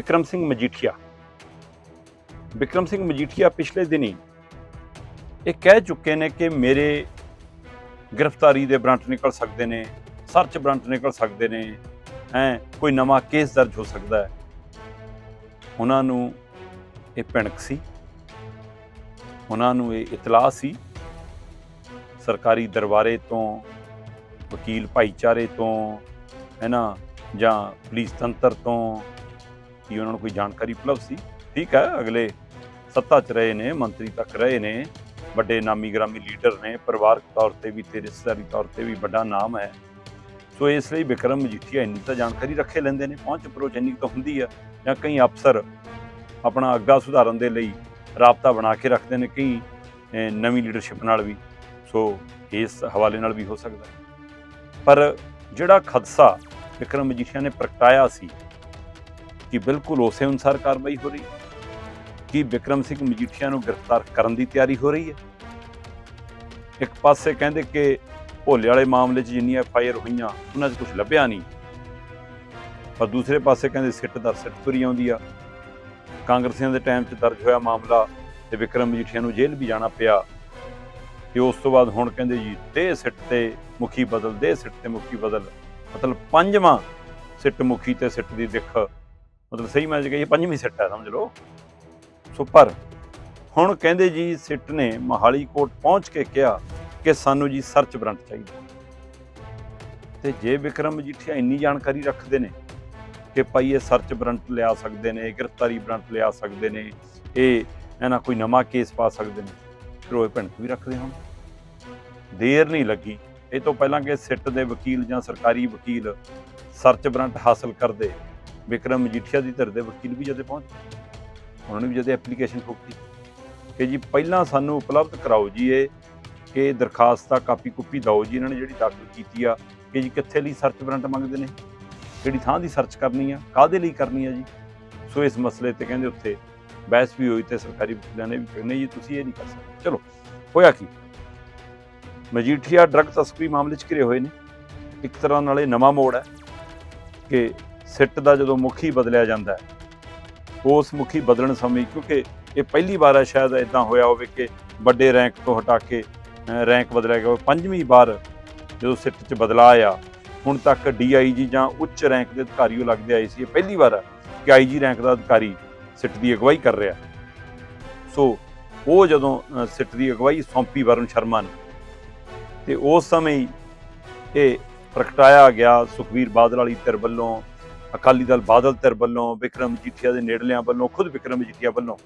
ਵਿਕਰਮ ਸਿੰਘ ਮਜੀਠੀਆ ਵਿਕਰਮ ਸਿੰਘ ਮਜੀਠੀਆ ਪਿਛਲੇ ਦਿਨੀ ਇਹ ਕਹਿ ਚੁੱਕੇ ਨੇ ਕਿ ਮੇਰੇ ਗ੍ਰਿਫਤਾਰੀ ਦੇ ਬ੍ਰਾਂਟ ਨਿਕਲ ਸਕਦੇ ਨੇ ਸਰਚ ਬ੍ਰਾਂਟ ਨਿਕਲ ਸਕਦੇ ਨੇ ਹੈ ਕੋਈ ਨਵਾਂ ਕੇਸ ਦਰਜ ਹੋ ਸਕਦਾ ਹੈ ਉਹਨਾਂ ਨੂੰ ਇਹ ਭਿਣਕ ਸੀ ਉਹਨਾਂ ਨੂੰ ਇਹ ਇਤਲਾਹ ਸੀ ਸਰਕਾਰੀ ਦਰਬਾਰੇ ਤੋਂ ਵਕੀਲ ਭਾਈਚਾਰੇ ਤੋਂ ਹੈ ਨਾ ਜਾਂ ਪੁਲਿਸ ਤੰਤਰ ਤੋਂ ਕੀ ਉਹਨਾਂ ਨੂੰ ਕੋਈ ਜਾਣਕਾਰੀ ਉਪਲਬਧ ਸੀ? ਠੀਕ ਹੈ, ਅਗਲੇ ਸੱਤਾ 'ਚ ਰਹੇ ਨੇ, ਮੰਤਰੀ ਤੱਕ ਰਹੇ ਨੇ, ਵੱਡੇ ਨਾਮੀ ਗ੍ਰਾਮੀ ਲੀਡਰ ਨੇ, ਪਰਿਵਾਰਕ ਤੌਰ ਤੇ ਵੀ ਤੇ ਰਿਸ਼ਤੇਦਾਰੀ ਤੌਰ ਤੇ ਵੀ ਵੱਡਾ ਨਾਮ ਹੈ। ਸੋ ਇਸ ਲਈ ਵਿਕਰਮ ਮਜੀਠੀਆ ਇੰਨੀ ਤਾਂ ਜਾਣਕਾਰੀ ਰੱਖੇ ਲੈਂਦੇ ਨੇ, ਪਹੁੰਚ ਅਪਰੋਚ ਇੰਨੀ ਤਾਂ ਹੁੰਦੀ ਆ, ਜਾਂ ਕਈ ਅਫਸਰ ਆਪਣਾ ਅੱਗਾ ਸੁਧਾਰਨ ਦੇ ਲਈ ਰਾਬਤਾ ਬਣਾ ਕੇ ਰੱਖਦੇ ਨੇ, ਕਈ ਨਵੀਂ ਲੀਡਰਸ਼ਿਪ ਨਾਲ ਵੀ। ਸੋ ਇਸ ਹਵਾਲੇ ਨਾਲ ਵੀ ਹੋ ਸਕਦਾ ਪਰ ਜਿਹੜਾ ਖਦਸ਼ਾ ਵਿਕਰਮ ਮਜੀਠੀਆ ਨੇ ਪ੍ਰਗਟਾਇਆ ਸੀ ਕਿ ਬਿਲਕੁਲ ਉਸੇ ਅਨੁਸਾਰ ਕਾਰਵਾਈ ਹੋ ਰਹੀ ਹੈ? ਕਿ ਵਿਕਰਮ ਸਿੰਘ ਮਜੀਠੀਆ ਨੂੰ ਗ੍ਰਿਫਤਾਰ ਕਰਨ ਦੀ ਤਿਆਰੀ ਹੋ ਰਹੀ ਹੈ? ਇੱਕ ਪਾਸੇ ਕਹਿੰਦੇ ਕਿ ਭੋਲੇ ਵਾਲੇ ਮਾਮਲੇ 'ਚ ਜਿੰਨੀਆਂ ਐਫ ਆਈ ਆਰ ਹੋਈਆਂ, ਉਹਨਾਂ 'ਚ ਕੁਝ ਲੱਭਿਆ ਨਹੀਂ। ਪਰ ਦੂਸਰੇ ਪਾਸੇ ਕਹਿੰਦੇ ਸਿੱਟ ਦਰ ਸਿੱਟ ਤੁਰੀ ਆਉਂਦੀ ਆ। ਕਾਂਗਰਸੀਆਂ ਦੇ ਟਾਈਮ 'ਚ ਦਰਜ ਹੋਇਆ ਮਾਮਲਾ ਤੇ ਵਿਕਰਮ ਮਜੀਠੀਆ ਨੂੰ ਜੇਲ੍ਹ ਵੀ ਜਾਣਾ ਪਿਆ। ਤੇ ਉਸ ਤੋਂ ਬਾਅਦ ਹੁਣ ਕਹਿੰਦੇ ਜੀ, ਦੇ ਸਿੱਟ ਤੇ ਮੁਖੀ ਬਦਲ, ਦੇ ਸਿੱਟ ਤੇ ਮੁਖੀ ਬਦਲ। ਮਤਲਬ ਪੰਜਵਾਂ ਸਿੱਟ ਮੁਖੀ ਤੇ ਸਿੱਟ ਦੀ ਦਿੱਖ ਮਤਲਬ ਸਹੀ ਮੈਂ ਕਹੀਏ ਪੰਜਵੀਂ ਸਿੱਟ ਹੈ ਸਮਝ ਲਓ। ਸੋ ਪਰ ਹੁਣ ਕਹਿੰਦੇ ਜੀ ਸਿੱਟ ਨੇ ਮਹਾਲੀ ਕੋਰਟ ਪਹੁੰਚ ਕੇ ਕਿਹਾ ਕਿ ਸਾਨੂੰ ਜੀ ਸਰਚ ਵਾਰੰਟ ਚਾਹੀਦਾ। ਤੇ ਜੇ ਵਿਕਰਮ ਮਜੀਠੀਆ ਇੰਨੀ ਜਾਣਕਾਰੀ ਰੱਖਦੇ ਨੇ ਕਿ ਭਾਈ ਇਹ ਸਰਚ ਵਾਰੰਟ ਲਿਆ ਸਕਦੇ ਨੇ ਗ੍ਰਿਫਤਾਰੀ ਵਾਰੰਟ ਲਿਆ ਸਕਦੇ ਨੇ, ਇਹ ਇਹਨਾਂ ਕੋਈ ਨਵਾਂ ਕੇਸ ਪਾ ਸਕਦੇ ਨੇ, ਫਿਰ ਉਹ ਭਿਣਕ ਵੀ ਰੱਖਦੇ ਹੁਣ। ਦੇਰ ਨਹੀਂ ਲੱਗੀ। ਇਹ ਤੋਂ ਪਹਿਲਾਂ ਕਿ ਸਿੱਟ ਦੇ ਵਕੀਲ ਜਾਂ ਸਰਕਾਰੀ ਵਕੀਲ ਸਰਚ ਵਾਰੰਟ ਹਾਸਲ ਕਰਦੇ ਵਿਕਰਮ ਮਜੀਠੀਆ ਦੀ ਧਿਰ ਦੇ ਵਕੀਲ ਵੀ ਜਦੋਂ ਪਹੁੰਚ, ਉਹਨਾਂ ਨੇ ਵੀ ਜਦੋਂ ਐਪਲੀਕੇਸ਼ਨ ਠੋਕੀ ਕਿ ਜੀ ਪਹਿਲਾਂ ਸਾਨੂੰ ਉਪਲਬਧ ਕਰਾਓ ਜੀ ਇਹ, ਕਿ ਦਰਖਾਸਤਾਂ ਕਾਪੀ ਕੁਪੀ ਦਿਓ ਜੀ ਇਹਨਾਂ ਨੇ ਜਿਹੜੀ ਦਾਖਲ ਕੀਤੀ ਆ, ਕਿ ਜੀ ਕਿੱਥੇ ਲਈ ਸਰਚ ਵਾਰੰਟ ਮੰਗਦੇ ਨੇ, ਕਿਹੜੀ ਥਾਂ ਦੀ ਸਰਚ ਕਰਨੀ ਆ, ਕਾਹਦੇ ਲਈ ਕਰਨੀ ਆ ਜੀ? ਸੋ ਇਸ ਮਸਲੇ ਤੇ ਕਹਿੰਦੇ ਉੱਥੇ ਬਹਿਸ ਵੀ ਹੋਈ ਤੇ ਸਰਕਾਰੀ ਵਕੀਲਾਂ ਨੇ ਵੀ ਕਿਹਾ, ਨਹੀਂ ਜੀ ਤੁਸੀਂ ਇਹ ਨਹੀਂ ਕਰ ਸਕਦੇ। ਚਲੋ, ਹੋਇਆ ਕੀ? ਮਜੀਠੀਆ ਡਰੱਗ ਤਸਕਰੀ ਮਾਮਲੇ 'ਚ ਘਿਰੇ ਹੋਏ ਨੇ। ਇੱਕ ਤਰ੍ਹਾਂ ਨਾਲ ਇਹ ਨਵਾਂ ਮੋੜ ਹੈ ਕਿ ਸਿੱਟ ਦਾ ਜਦੋਂ ਮੁਖੀ ਬਦਲਿਆ ਜਾਂਦਾ ਹੈ, ਉਸ ਮੁਖੀ ਬਦਲਣ ਸਮੇਂ, ਕਿਉਂਕਿ ਇਹ ਪਹਿਲੀ ਵਾਰ ਹੈ ਸ਼ਾਇਦ ਇਦਾਂ ਹੋਇਆ ਹੋਵੇ ਕਿ ਵੱਡੇ ਰੈਂਕ ਤੋਂ ਹਟਾ ਕੇ ਰੈਂਕ ਬਦਲਿਆ ਗਿਆ ਪੰਜਵੀਂ ਵਾਰ ਜਦੋਂ ਸਿੱਟ 'ਚ ਬਦਲਾ ਆ ਹੁਣ ਤੱਕ ਡੀਆਈਜੀ ਜਾਂ ਉੱਚ ਰੈਂਕ ਦੇ ਅਧਿਕਾਰੀ ਉਹ ਲੱਗਦੇ ਆਏ ਸੀ। ਇਹ ਪਹਿਲੀ ਵਾਰ ਹੈ ਕਿ ਆਈਜੀ ਰੈਂਕ ਦਾ ਅਧਿਕਾਰੀ ਸਿੱਟ ਦੀ ਅਗਵਾਈ ਕਰ ਰਿਹਾ ਸੋ, ਉਹ ਜਦੋਂ ਸਿੱਟ ਦੀ ਅਗਵਾਈ ਸੌਂਪੀ ਵਰਨ ਸ਼ਰਮਾ ਨੂੰ, ਤੇ ਉਸ ਸਮੇਂ ਹੀ ਇਹ ਪ੍ਰਗਟਾਇਆ ਗਿਆ ਸੁਖਵੀਰ ਬਾਦਲ ਵਾਲੀ ਧਿਰ ਵੱਲੋਂ ਅਕਾਲੀ ਦਲ ਬਾਦਲ ਧਿਰ ਵੱਲੋਂ ਵਿਕਰਮ ਜੀਠੀਆ ਦੇ ਨੇੜਲਿਆਂ ਵੱਲੋਂ, ਖੁਦ ਵਿਕਰਮ ਜੀਠੀਆ ਵੱਲੋਂ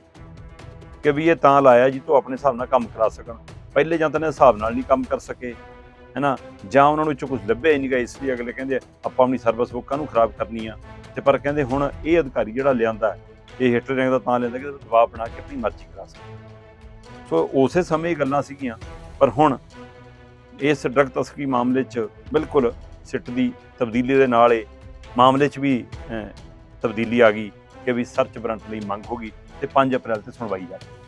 ਕਿ ਵੀ ਇਹ ਤਾਂ ਲਾਇਆ ਜੀ ਤੋਂ ਆਪਣੇ ਹਿਸਾਬ ਨਾਲ ਕੰਮ ਕਰਾ ਸਕਣ। ਪਹਿਲੇ ਜਾਂ ਤਾਂ ਨੇ ਹਿਸਾਬ ਨਾਲ ਨਹੀਂ ਕੰਮ ਕਰ ਸਕੇ, ਹੈਨਾ? ਜਾਂ ਉਹਨਾਂ ਨੂੰ ਵਿੱਚੋਂ ਕੁਝ ਲੱਭਿਆ ਹੀ ਨਹੀਂ ਗਾ, ਇਸ ਲਈ ਅਗਲੇ ਕਹਿੰਦੇ ਆਪਾਂ ਆਪਣੀ ਸਰਵਿਸ ਬੁੱਕਾਂ ਨੂੰ ਖਰਾਬ ਕਰਨੀ ਆ। ਤੇ ਪਰ ਕਹਿੰਦੇ ਹੁਣ ਇਹ ਅਧਿਕਾਰੀ ਜਿਹੜਾ ਲਿਆਂਦਾ, ਇਹ ਹਿਟਲਰ ਰੈਂਕ ਦਾ ਤਾਂ ਲਿਆਂਦਾ ਕਿ ਦਬਾਅ ਬਣਾ ਕੇ ਆਪਣੀ ਮਰਜ਼ੀ ਕਰਾ ਸਕੇ ਸੋ ਉਸੇ ਸਮੇਂ ਇਹ ਗੱਲਾਂ ਸੀਗੀਆਂ, ਪਰ ਹੁਣ ਇਸ ਡਰਗ ਤਸਕੀ ਮਾਮਲੇ 'ਚ ਬਿਲਕੁਲ ਸਿੱਟ ਦੀ ਤਬਦੀਲੀ ਦੇ ਨਾਲ ਇਹ ਮਾਮਲੇ 'ਚ ਵੀ ਤਬਦੀਲੀ ਆ ਗਈ ਕਿ ਵੀ ਸਰਚ ਵਾਰੰਟ ਲਈ ਮੰਗ ਹੋ ਗਈ ਤੇ 5 ਅਪ੍ਰੈਲ ਤੇ ਸੁਣਵਾਈ ਜਾਵੇਗੀ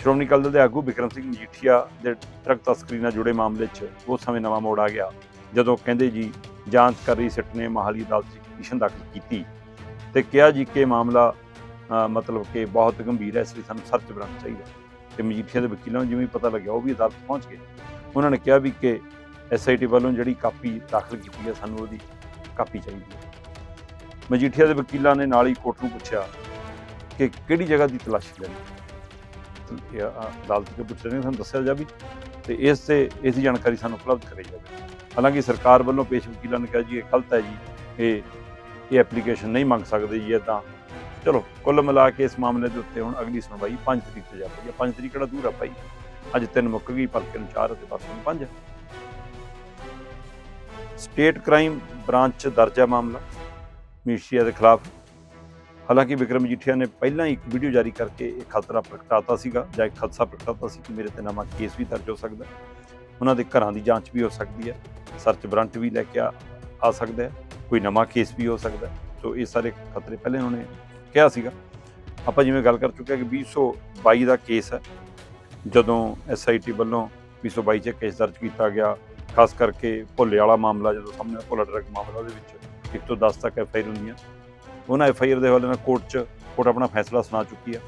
ਸ਼੍ਰੋਮਣੀ ਅਕਾਲੀ ਦਲ ਦੇ ਆਗੂ ਵਿਕਰਮ ਸਿੰਘ ਮਜੀਠੀਆ ਦੇ ਡਰਗ ਤਸਕਰੀ ਨਾਲ ਜੁੜੇ ਮਾਮਲੇ 'ਚ ਉਸ ਸਮੇਂ ਨਵਾਂ ਮੋੜ ਆ ਗਿਆ। ਜਦੋਂ ਕਹਿੰਦੇ ਜੀ, ਜਾਂਚ ਕਰ ਰਹੀ ਸਿੱਟ ਨੇ ਮਹਾਲੀ ਅਦਾਲਤ 'ਚ ਪਟੀਸ਼ਨ ਦਾਖਲ ਕੀਤੀ। ਤੇ ਕਿਹਾ ਜੀ ਕਿ ਮਾਮਲਾ ਮਤਲਬ ਕਿ ਬਹੁਤ ਗੰਭੀਰ ਹੈ, ਇਸ ਲਈ ਸਾਨੂੰ ਸਰਚ ਵਾਰੰਟ ਚਾਹੀਦਾ। ਤੇ ਮਜੀਠੀਆ ਦੇ ਵਕੀਲਾਂ ਨੂੰ ਜਿਵੇਂ ਪਤਾ ਲੱਗਿਆ, ਉਹ ਵੀ ਅਦਾਲਤ ਪਹੁੰਚ ਗਏ। ਉਹਨਾਂ ਨੇ ਕਿਹਾ ਵੀ ਕਿ ਐਸਆਈਟੀ ਵੱਲੋਂ ਜਿਹੜੀ ਕਾਪੀ ਦਾਖਲ ਕੀਤੀ ਹੈ, ਸਾਨੂੰ ਉਹਦੀ ਕਾਪੀ ਚਾਹੀਦੀ ਹੈ। ਮਜੀਠੀਆ ਦੇ ਵਕੀਲਾਂ ਨੇ ਨਾਲ ਹੀ ਕੋਰਟ ਨੂੰ ਪੁੱਛਿਆ ਕਿ ਕਿਹੜੀ ਜਗ੍ਹਾ ਦੀ ਤਲਾਸ਼ੀ ਲੈਣੀ ਤੇ ਅਦਾਲਤ ਦੇ ਪੁੱਛ ਰਹੇ ਨੇ, ਸਾਨੂੰ ਦੱਸਿਆ ਜਾਵੇ ਤੇ ਇਸ ਤੇ ਇਸ ਦੀ ਜਾਣਕਾਰੀ ਸਾਨੂੰ ਉਪਲਬਧ ਕਰਾਈ ਜਾਵੇ। ਹਾਲਾਂਕਿ ਸਰਕਾਰ ਵੱਲੋਂ ਪੇਸ਼ ਵਕੀਲਾਂ ਨੇ ਕਿਹਾ ਜੀ, ਇਹ ਗਲਤ ਹੈ ਜੀ, ਇਹ ਇਹ ਐਪਲੀਕੇਸ਼ਨ ਨਹੀਂ ਮੰਗ ਸਕਦੇ ਜੀ ਇਦਾਂ ਚਲੋ, ਕੁੱਲ ਮਿਲਾ ਕੇ ਇਸ ਮਾਮਲੇ ਦੇ ਉੱਤੇ ਹੁਣ ਅਗਲੀ ਸੁਣਵਾਈ 5 ਤਰੀਕ ਤੇ ਜਾ ਰਹੀ ਹੈ। 5 ਤਰੀਕ ਕਿਹੜਾ ਦੂਰ ਆ ਭਾਈ? ਅੱਜ ਤਿੰਨ ਮੁੱਕ ਗਈ, ਭਲਕੇ ਨੂੰ 4 ਅਤੇ ਪਰਸੋਂ ਨੂੰ 5 ਸਟੇਟ ਕ੍ਰਾਈਮ ਬ੍ਰਾਂਚ 'ਚ ਦਰਜ ਹੈ ਮਾਮਲਾ ਮੀਸ਼ੀਆ ਦੇ ਖਿਲਾਫ। ਹਾਲਾਂਕਿ ਵਿਕਰਮ ਜੀਠੀਆ ਨੇ ਪਹਿਲਾਂ ਹੀ ਇੱਕ ਵੀਡੀਓ ਜਾਰੀ ਕਰਕੇ ਇਹ ਖਤਰਾ ਪ੍ਰਗਟਾਤਾ ਸੀਗਾ, ਜਾਂ ਇੱਕ ਖਦਸ਼ਾ ਪ੍ਰਗਟਾਤਾ ਸੀ ਕਿ ਮੇਰੇ ਤੇ ਨਵਾਂ ਕੇਸ ਵੀ ਦਰਜ ਹੋ ਸਕਦਾ ਉਹਨਾਂ ਦੇ ਘਰਾਂ ਦੀ ਜਾਂਚ ਵੀ ਹੋ ਸਕਦੀ ਹੈ, ਸਰਚ ਵਾਰੰਟ ਵੀ ਲੈ ਕੇ ਆ ਆ ਸਕਦਾ ਹੈ, ਕੋਈ ਨਵਾਂ ਕੇਸ ਵੀ ਹੋ ਸਕਦਾ ਸੋ ਇਹ ਸਾਰੇ ਖਤਰੇ ਪਹਿਲੇ ਉਹਨਾਂ ਨੇ ਕਿਹਾ ਸੀਗਾ। ਆਪਾਂ ਜਿਵੇਂ ਗੱਲ ਕਰ ਚੁੱਕੇ ਹਾਂ ਕਿ 2022 ਦਾ ਕੇਸ ਹੈ। ਜਦੋਂ ਐਸਆਈਟੀ ਵੱਲੋਂ 2022 ਚ ਕੇਸ ਦਰਜ ਕੀਤਾ ਗਿਆ ਖਾਸ ਕਰਕੇ ਭੁੱਲੇ ਵਾਲਾ ਮਾਮਲਾ, ਜਦੋਂ ਸਾਹਮਣੇ ਭੁੱਲਾ ਡਰਗ ਮਾਮਲਾ ਉਹਦੇ ਵਿੱਚ, ਇੱਕ ਤੋਂ 10 ਤੱਕ ਐੱਫ ਆਈ ਆਰ ਹੁੰਦੀਆਂ ਉਹਨਾਂ ਐਫ ਆਈ ਆਰ ਦੇ ਹਵਾਲੇ ਨਾਲ ਕੋਰਟ 'ਚ, ਕੋਰਟ ਆਪਣਾ ਫੈਸਲਾ ਸੁਣਾ ਚੁੱਕੀ ਆ।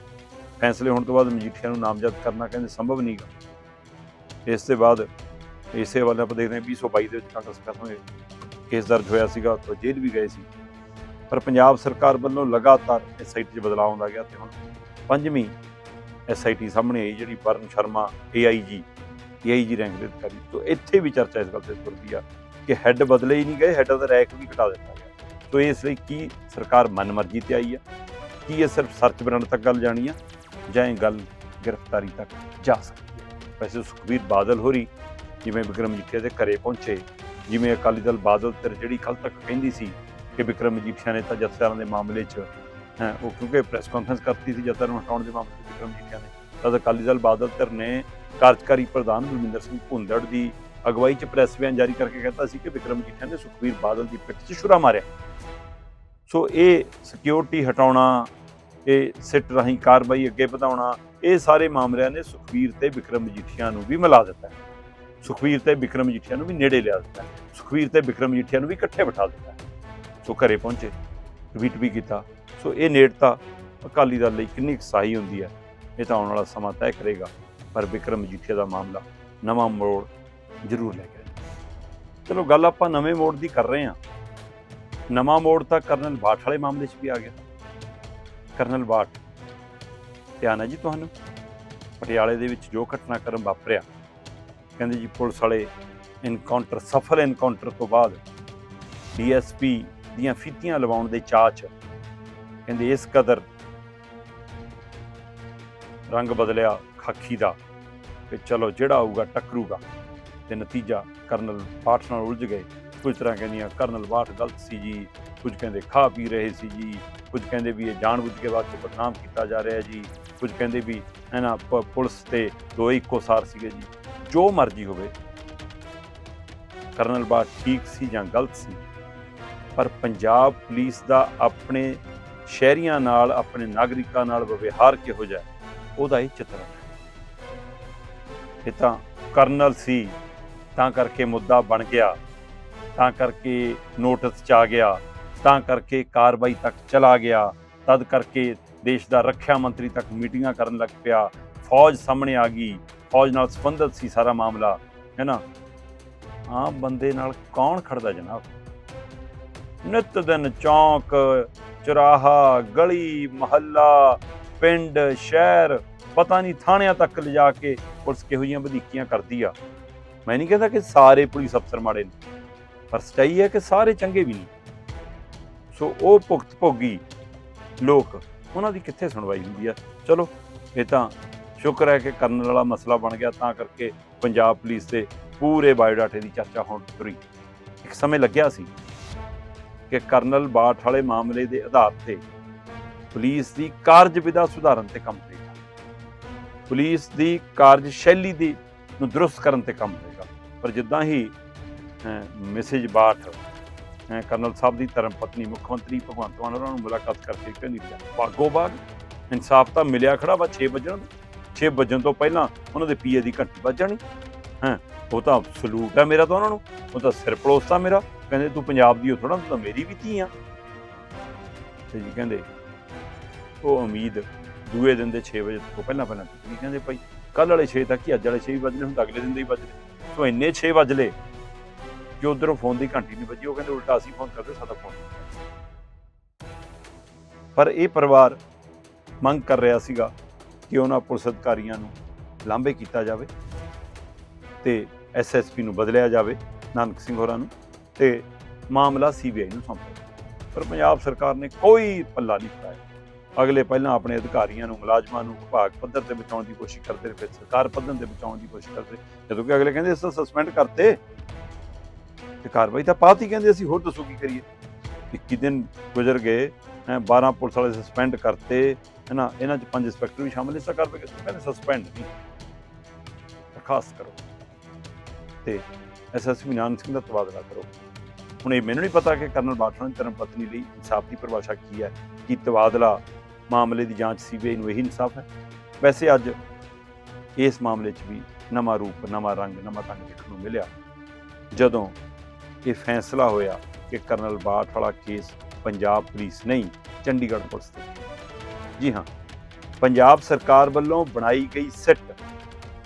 ਫੈਸਲੇ ਹੋਣ ਤੋਂ ਬਾਅਦ ਮਜੀਠੀਆ ਨੂੰ ਨਾਮਜ਼ਦ ਕਰਨਾ ਕਹਿੰਦੇ ਸੰਭਵ ਨਹੀਂਗਾ ਇਸ ਤੋਂ ਬਾਅਦ ਇਸੇ ਹਵਾਲੇ ਆਪਾਂ ਦੇਖਦੇ ਹਾਂ 2022 ਦੇ ਵਿੱਚ ਕਾਂਗਰਸ ਖਤਮ ਹੋਏ। ਕੇਸ ਦਰਜ ਹੋਇਆ ਸੀਗਾ, ਉੱਥੋਂ ਜੇਲ੍ਹ ਵੀ ਗਏ ਸੀ। ਪਰ ਪੰਜਾਬ ਸਰਕਾਰ ਵੱਲੋਂ ਲਗਾਤਾਰ ਐਸਆਈਟੀ 'ਚ ਬਦਲਾਅ ਆਉਂਦਾ ਗਿਆ ਤੇ ਹੁਣ ਪੰਜਵੀਂ ਐਸਆਈਟੀ ਸਾਹਮਣੇ ਆਈ, ਜਿਹੜੀ ਵਰਨ ਸ਼ਰਮਾ ਏਆਈਜੀ ਏਆਈਜੀ ਰੈਂਕ ਦੇ ਅਧਿਕਾਰੀ। ਤੋਂ ਇੱਥੇ ਵੀ ਚਰਚਾ ਇਸ ਗੱਲ ਤੇ ਤੁਰਦੀ ਆ ਕਿ ਹੈੱਡ ਬਦਲੇ ਹੀ ਨਹੀਂ ਗਏ ਹੈੱਡ ਦਾ ਰੈਂਕ ਵੀ ਘਟਾ ਦਿੱਤਾ ਗਿਆ। ਸੋ ਇਸ ਲਈ ਕੀ ਸਰਕਾਰ ਮਨਮਰਜ਼ੀ ਤੇ ਆਈ ਆ? ਕੀ ਇਹ ਸਿਰਫ ਸਰਚ ਬਰੰਡ ਤੱਕ ਗੱਲ ਜਾਣੀ ਆ? ਜਾਂ ਇਹ ਗੱਲ ਗ੍ਰਿਫਤਾਰੀ ਤੱਕ ਜਾ ਸਕਦੀ ਹੈ ਵੈਸੇ ਸੁਖਬੀਰ ਬਾਦਲ ਹੋਰੀ ਜਿਵੇਂ ਵਿਕਰਮ ਮਜੀਠੀਆ ਦੇ ਘਰੇ ਪਹੁੰਚੇ ਜਿਵੇਂ ਅਕਾਲੀ ਦਲ ਬਾਦਲ ਤੇ ਜਿਹੜੀ ਕੱਲ ਤੱਕ ਕਹਿੰਦੀ ਸੀ ਕਿ ਵਿਕਰਮ ਮਜੀਠੀਆ ਨੇ ਤਾਂ ਜਥੇਦਾਰਾਂ ਦੇ ਮਾਮਲੇ 'ਚ ਹੈਂ, ਉਹ ਕਿਉਂਕਿ ਪ੍ਰੈਸ ਕਾਨਫਰੰਸ ਕਰਤੀ ਸੀ ਜਥੇਦਾਰਾਂ ਨੂੰ ਹਟਾਉਣ ਦੇ ਮਾਮਲੇ 'ਚ ਵਿਕਰਮ ਮਜੀਠੀਆ ਨੇ ਤਦ ਅਕਾਲੀ ਦਲ ਬਾਦਲ ਧਿਰ ਨੇ ਕਾਰਜਕਾਰੀ ਪ੍ਰਧਾਨ ਬਲਵਿੰਦਰ ਸਿੰਘ ਭੁੰਦੜ ਦੀ ਅਗਵਾਈ 'ਚ ਪ੍ਰੈਸ ਬਿਆਨ ਜਾਰੀ ਕਰਕੇ ਕਹਿੰਦਾ ਸੀ ਕਿ ਵਿਕਰਮ ਮਜੀਠੀਆ ਨੇ ਸੁਖਬੀਰ ਬਾਦਲ ਦੀ ਪਿੱਠ 'ਚ ਛੁਰਾ ਮਾਰਿਆ। ਸੋ ਇਹ ਸਿਕਿਉਰਿਟੀ ਹਟਾਉਣਾ, ਇਹ ਸਿੱਟ ਰਾਹੀਂ ਕਾਰਵਾਈ ਅੱਗੇ ਵਧਾਉਣਾ, ਇਹ ਸਾਰੇ ਮਾਮਲਿਆਂ ਨੇ ਸੁਖਬੀਰ ਤੇ ਵਿਕਰਮ ਮਜੀਠੀਆ ਨੂੰ ਵੀ ਮਿਲਾ ਦਿੱਤਾ। ਹੈ। ਸੁਖਬੀਰ ਤੇ ਵਿਕਰਮ ਮਜੀਠੀਆ ਨੂੰ ਵੀ ਨੇੜੇ ਲਿਆ ਦਿੱਤਾ। ਹੈ। ਸੁਖਬੀਰ ਤੇ ਵਿਕਰਮ ਮਜੀਠੀਆ ਨੂੰ ਵੀ ਇਕੱਠੇ ਬਿਠਾ ਦਿੱਤਾ। ਸੋ ਘਰੇ ਪਹੁੰਚੇ ਟਵੀਟ ਵੀ ਕੀਤਾ। ਸੋ ਇਹ ਨੇੜਤਾ ਅਕਾਲੀ ਦਲ ਲਈ ਕਿੰਨੀ ਕੁ ਸਹਾਈ ਹੁੰਦੀ ਹੈ। ਇਹ ਤਾਂ ਆਉਣ ਵਾਲਾ ਸਮਾਂ ਤੈਅ ਕਰੇਗਾ, ਪਰ ਵਿਕਰਮ ਮਜੀਠੀਆ ਦਾ ਮਾਮਲਾ ਨਵਾਂ ਮੋੜ ਜ਼ਰੂਰ ਲੈ ਕੇ ਚਲੋ ਗੱਲ ਆਪਾਂ ਨਵੇਂ ਮੋੜ ਦੀ ਕਰ ਰਹੇ ਹਾਂ। ਨਵਾਂ ਮੋੜ ਤਾਂ ਕਰਨਲ ਬਾਠ ਵਾਲੇ ਮਾਮਲੇ 'ਚ ਵੀ ਆ ਗਿਆ। ਕਰਨਲ ਬਾਠ, ਧਿਆਨ ਹੈ ਜੀ ਤੁਹਾਨੂੰ? ਪਟਿਆਲੇ ਦੇ ਵਿੱਚ ਜੋ ਘਟਨਾਕ੍ਰਮ ਵਾਪਰਿਆ, ਕਹਿੰਦੇ ਜੀ ਪੁਲਿਸ ਵਾਲੇ ਇਨਕਾਊਂਟਰ ਸਫਲ ਇਨਕਾਊਂਟਰ ਤੋਂ ਬਾਅਦ ਡੀਐਸਪੀ ਦੀਆਂ ਫੀਤੀਆਂ ਲਵਾਉਣ ਦੇ ਚਾਅ 'ਚ, ਕਹਿੰਦੇ ਇਸ ਕਦਰ ਰੰਗ ਬਦਲਿਆ ਖਾਕੀ ਦਾ ਕਿ ਚਲੋ ਜਿਹੜਾ ਆਊਗਾ ਟੱਕਰੂਗਾ ਤੇ ਨਤੀਜਾ ਕਰਨਲ ਪਾਠ ਨਾਲ ਉਲਝ ਗਏ। ਕੁਝ ਤਰ੍ਹਾਂ ਕਹਿੰਦੀਆਂ, ਕਰਨਲ ਬਾਠ ਗਲਤ ਸੀ ਜੀ, ਕੁਝ ਕਹਿੰਦੇ ਖਾ ਪੀ ਰਹੇ ਸੀ ਜੀ, ਕੁਝ ਕਹਿੰਦੇ ਵੀ ਇਹ ਜਾਣਬੁੱਝ ਕੇ ਵਾਸਤੇ ਬਦਨਾਮ ਕੀਤਾ ਜਾ ਰਿਹਾ ਜੀ, ਕੁਝ ਕਹਿੰਦੇ ਵੀ ਹੈ ਨਾ ਪ- ਪੁਲਿਸ ਤੇ ਦੋ ਇੱਕੋ ਸਾਰ ਸੀਗੇ ਜੀ, ਜੋ ਮਰਜ਼ੀ ਹੋਵੇ। ਕਰਨਲ ਬਾਠ ਠੀਕ ਸੀ ਜਾਂ ਗਲਤ ਸੀ, ਪਰ ਪੰਜਾਬ ਪੁਲਿਸ ਦਾ ਆਪਣੇ ਸ਼ਹਿਰੀਆਂ ਨਾਲ, ਆਪਣੇ ਨਾਗਰਿਕਾਂ ਨਾਲ ਵਿਵਹਾਰ ਕਿਹੋ ਜਿਹਾ ਉਹਦਾ ਇਹ ਚਿੱਤਰ ਹੈ। ਇਹ ਤਾਂ ਕਰਨਲ ਸੀ, ਤਾਂ ਕਰਕੇ ਮੁੱਦਾ ਬਣ ਗਿਆ, ਤਾਂ ਕਰਕੇ ਨੋਟਿਸ ਚ ਆ ਗਿਆ, ਤਾਂ ਕਰਕੇ ਕਾਰਵਾਈ ਤੱਕ ਚਲਾ ਗਿਆ, ਤਦ ਕਰਕੇ ਦੇਸ਼ ਦਾ ਰੱਖਿਆ ਮੰਤਰੀ ਤੱਕ ਮੀਟਿੰਗਾਂ ਕਰਨ ਲੱਗ ਪਿਆ, ਫੌਜ ਸਾਹਮਣੇ ਆ ਗਈ, ਫੌਜ ਨਾਲ ਸੰਬੰਧਿਤ ਸੀ ਸਾਰਾ ਮਾਮਲਾ, ਹੈ ਨਾ? ਆਮ ਬੰਦੇ ਨਾਲ ਕੌਣ ਖੜਦਾ ਜਨਾਬ? ਨਿਤ ਦਿਨ ਚੌਂਕ, ਚੁਰਾਹਾ, ਗਲੀ, ਮਹੱਲਾ ਪਿੰਡ, ਸ਼ਹਿਰ, ਪਤਾ ਨਹੀਂ ਥਾਣਿਆਂ ਤੱਕ ਲਿਜਾ ਕੇ ਪੁਲਿਸ ਕਿਹੋ ਜਿਹੀਆਂ ਵਧੀਕੀਆਂ ਕਰਦੀ ਆ। ਮੈਂ ਨਹੀਂ ਕਹਿੰਦਾ ਕਿ ਸਾਰੇ ਪੁਲਿਸ ਅਫਸਰ ਮਾੜੇ ਨੇ, ਪਰ ਸੱਚਾਈ ਹੈ ਕਿ ਸਾਰੇ ਚੰਗੇ ਵੀ ਨਹੀਂ ਸੋ ਉਹ ਭੁਗਤ ਭੋਗੀ ਲੋਕ ਉਹਨਾਂ ਦੀ ਕਿੱਥੇ ਸੁਣਵਾਈ ਹੁੰਦੀ ਆ? ਚਲੋ, ਇਹ ਤਾਂ ਸ਼ੁਕਰ ਹੈ ਕਿ ਕਰਨ ਵਾਲਾ ਮਸਲਾ ਬਣ ਗਿਆ, ਤਾਂ ਕਰਕੇ ਪੰਜਾਬ ਪੁਲਿਸ ਦੇ ਪੂਰੇ ਬਾਇਓਡਾਟੇ ਦੀ ਚਰਚਾ ਹੋਣ ਤੁਰੀ। ਇੱਕ ਸਮੇਂ ਲੱਗਿਆ ਸੀ ਕਿ ਕਰਨਲ ਬਾਠ ਵਾਲੇ ਮਾਮਲੇ ਦੇ ਆਧਾਰ ਤੇ ਪੁਲਿਸ ਦੀ ਕਾਰਜਵਿਧਾ ਸੁਧਾਰਨ ਤੇ ਕੰਮ ਕਰੇਗਾ। ਪੁਲਿਸ ਦੀ ਕਾਰਜਸ਼ੈਲੀ ਦੀ ਨੂੰ ਦਰੁਸਤ ਕਰਨ ਤੇ ਕੰਮ ਕਰੇਗਾ। ਪਰ ਜਿੱਦਾਂ ਹੀ ਮੈਸੇਜ ਬਾਠ ਕਰਨਲ ਸਾਹਿਬ ਦੀ ਧਰਮ ਪਤਨੀ, ਮੁੱਖ ਮੰਤਰੀ ਭਗਵੰਤ ਮਾਨ ਉਹਨਾਂ ਨੂੰ ਮੁਲਾਕਾਤ ਕਰਕੇ ਕਹਿੰਦੀ ਬਾਗੋ ਬਾਗ ਇਨਸਾਫ ਤਾਂ ਮਿਲਿਆ ਖੜਾ ਵਾ 6 ਵਜਣ 6 ਵਜਣ ਤੋਂ ਪਹਿਲਾਂ ਉਹਨਾਂ ਦੇ ਪੀਏ ਦੀ ਘੰਟੀ ਵੱਜ ਜਾਣੀ। ਹਾਂ, ਉਹ ਤਾਂ ਸਲੂਟ ਹੈ ਮੇਰਾ ਤਾਂ ਉਹਨਾਂ ਨੂੰ, ਉਹ ਤਾਂ ਸਿਰ ਪਲੋਸਤਾ ਮੇਰਾ। ਕਹਿੰਦੇ, ਤੂੰ ਪੰਜਾਬ ਦੀ ਹੋ ਥੋੜਾ ਤੂੰ ਤਾਂ ਮੇਰੀ ਵੀ ਧੀ ਆ। ਤੇ ਜੀ ਕਹਿੰਦੇ ਉਹ ਉਮੀਦ ਦੂਏ ਦਿਨ ਦੇ 6 ਵਜੇ ਤੋਂ ਪਹਿਲਾਂ ਪਹਿਲਾਂ ਕੀ ਕਹਿੰਦੇ ਭਾਈ ਕੱਲ ਵਾਲੇ 6 ਤੱਕ ਹੀ, ਅੱਜ ਵਾਲੇ 6 ਵੀ ਵੱਜਣੇ, ਹੁਣ ਤਾਂ ਅਗਲੇ ਦਿਨ ਦੇ ਹੀ ਵੱਜਣੇ। ਸੋ ਇੰਨੇ 6 ਵੱਜਲੇ ਕਿ ਉਧਰੋਂ ਫੋਨ ਦੀ ਘੰਟੀ ਨਹੀਂ ਵੱਜੀ। ਉਹ ਕਹਿੰਦੇ ਉਲਟਾ ਅਸੀਂ ਫੋਨ ਕਰਦੇ, ਸਾਡਾ ਫੋਨ ਪਰ ਇਹ ਪਰਿਵਾਰ ਮੰਗ ਕਰ ਰਿਹਾ ਸੀਗਾ ਕਿ ਉਹਨਾਂ ਪੁਲਿਸ ਅਧਿਕਾਰੀਆਂ ਨੂੰ ਲਾਂਬੇ ਕੀਤਾ ਜਾਵੇ ਤੇ ਐਸਐਸਪੀ ਨੂੰ ਬਦਲਿਆ ਜਾਵੇ, ਨਾਨਕ ਸਿੰਘ ਹੋਰਾਂ ਨੂੰ, ਤੇ ਮਾਮਲਾ ਸੀਬੀਆਈ ਨੂੰ ਸੌਂਪਿਆ ਪਰ ਪੰਜਾਬ ਸਰਕਾਰ ਨੇ ਕੋਈ ਪੱਲਾ ਨਹੀਂ ਪਾਇਆ। ਅਗਲੇ ਪਹਿਲਾਂ ਆਪਣੇ ਅਧਿਕਾਰੀਆਂ ਨੂੰ, ਮੁਲਾਜ਼ਮਾਂ ਨੂੰ, ਵਿਭਾਗ ਪੱਧਰ ਤੇ ਬਚਾਉਣ ਦੀ ਕੋਸ਼ਿਸ਼ ਕਰਦੇ ਰਹੇ, ਫਿਰ ਸਰਕਾਰ ਪੱਧਰ ਤੇ ਬਚਾਉਣ ਦੀ ਕੋਸ਼ਿਸ਼ ਕਰਦੇ ਜਦੋਂ ਕਿ ਅਗਲੇ ਕਹਿੰਦੇ ਇਸ ਸਸਪੈਂਡ ਕਰਤੇ, ਤੇ ਕਾਰਵਾਈ ਤਾਂ ਪਾਤੀ ਕਹਿੰਦੇ ਅਸੀਂ, ਹੋਰ ਦੱਸੋ ਕੀ ਕਰੀਏ? 21 ਦਿਨ ਗੁਜ਼ਰ ਗਏ 12 ਪੁਲਿਸ ਵਾਲੇ ਸਸਪੈਂਡ ਕਰਤੇ ਹੈ ਇਹਨਾਂ ਚ ਪੰਜ ਇੰਸਪੈਕਟਰ ਵੀ ਸ਼ਾਮਲ ਇਸ ਕਾਰਵਾਈ ਕਰਦੇ ਕਹਿੰਦੇ ਸਸਪੈਂਡ ਨਹੀਂ ਬਰਖਾਸਤ ਕਰੋ। ਤੇ ਐਸਐਸਪੀ ਨਾਨਕ ਸਿੰਘ ਦਾ ਤਬਾਦਲਾ ਕਰੋ। ਹੁਣ ਇਹ ਮੈਨੂੰ ਨਹੀਂ ਪਤਾ ਕਿ ਕਰਨਲ ਬਾਠਾ ਨੇ ਧਰਮ ਪਤਨੀ ਲਈ ਇਨਸਾਫ ਦੀ ਪਰਿਭਾਸ਼ਾ ਕੀ ਹੈ, ਕੀ ਤਬਾਦਲਾ ਮਾਮਲੇ ਦੀ ਜਾਂਚ ਸੀਬੀਆਈ ਨੂੰ ਇਹੀ ਇਨਸਾਫ ਹੈ। ਵੈਸੇ ਅੱਜ ਇਸ ਮਾਮਲੇ 'ਚ ਵੀ ਨਵਾਂ ਰੂਪ, ਨਵਾਂ ਰੰਗ, ਨਵਾਂ ਢੰਗ ਦੇਖਣ ਨੂੰ ਮਿਲਿਆ। ਜਦੋਂ ਇਹ ਫੈਸਲਾ ਹੋਇਆ ਕਿ ਕਰਨਲ ਬਾਠ ਵਾਲਾ ਕੇਸ ਪੰਜਾਬ ਪੁਲਿਸ ਨਹੀਂ, ਚੰਡੀਗੜ੍ਹ ਪੁਲਿਸ ਤੇ। ਜੀ ਹਾਂ, ਪੰਜਾਬ ਸਰਕਾਰ ਵੱਲੋਂ ਬਣਾਈ ਗਈ ਸਿੱਟ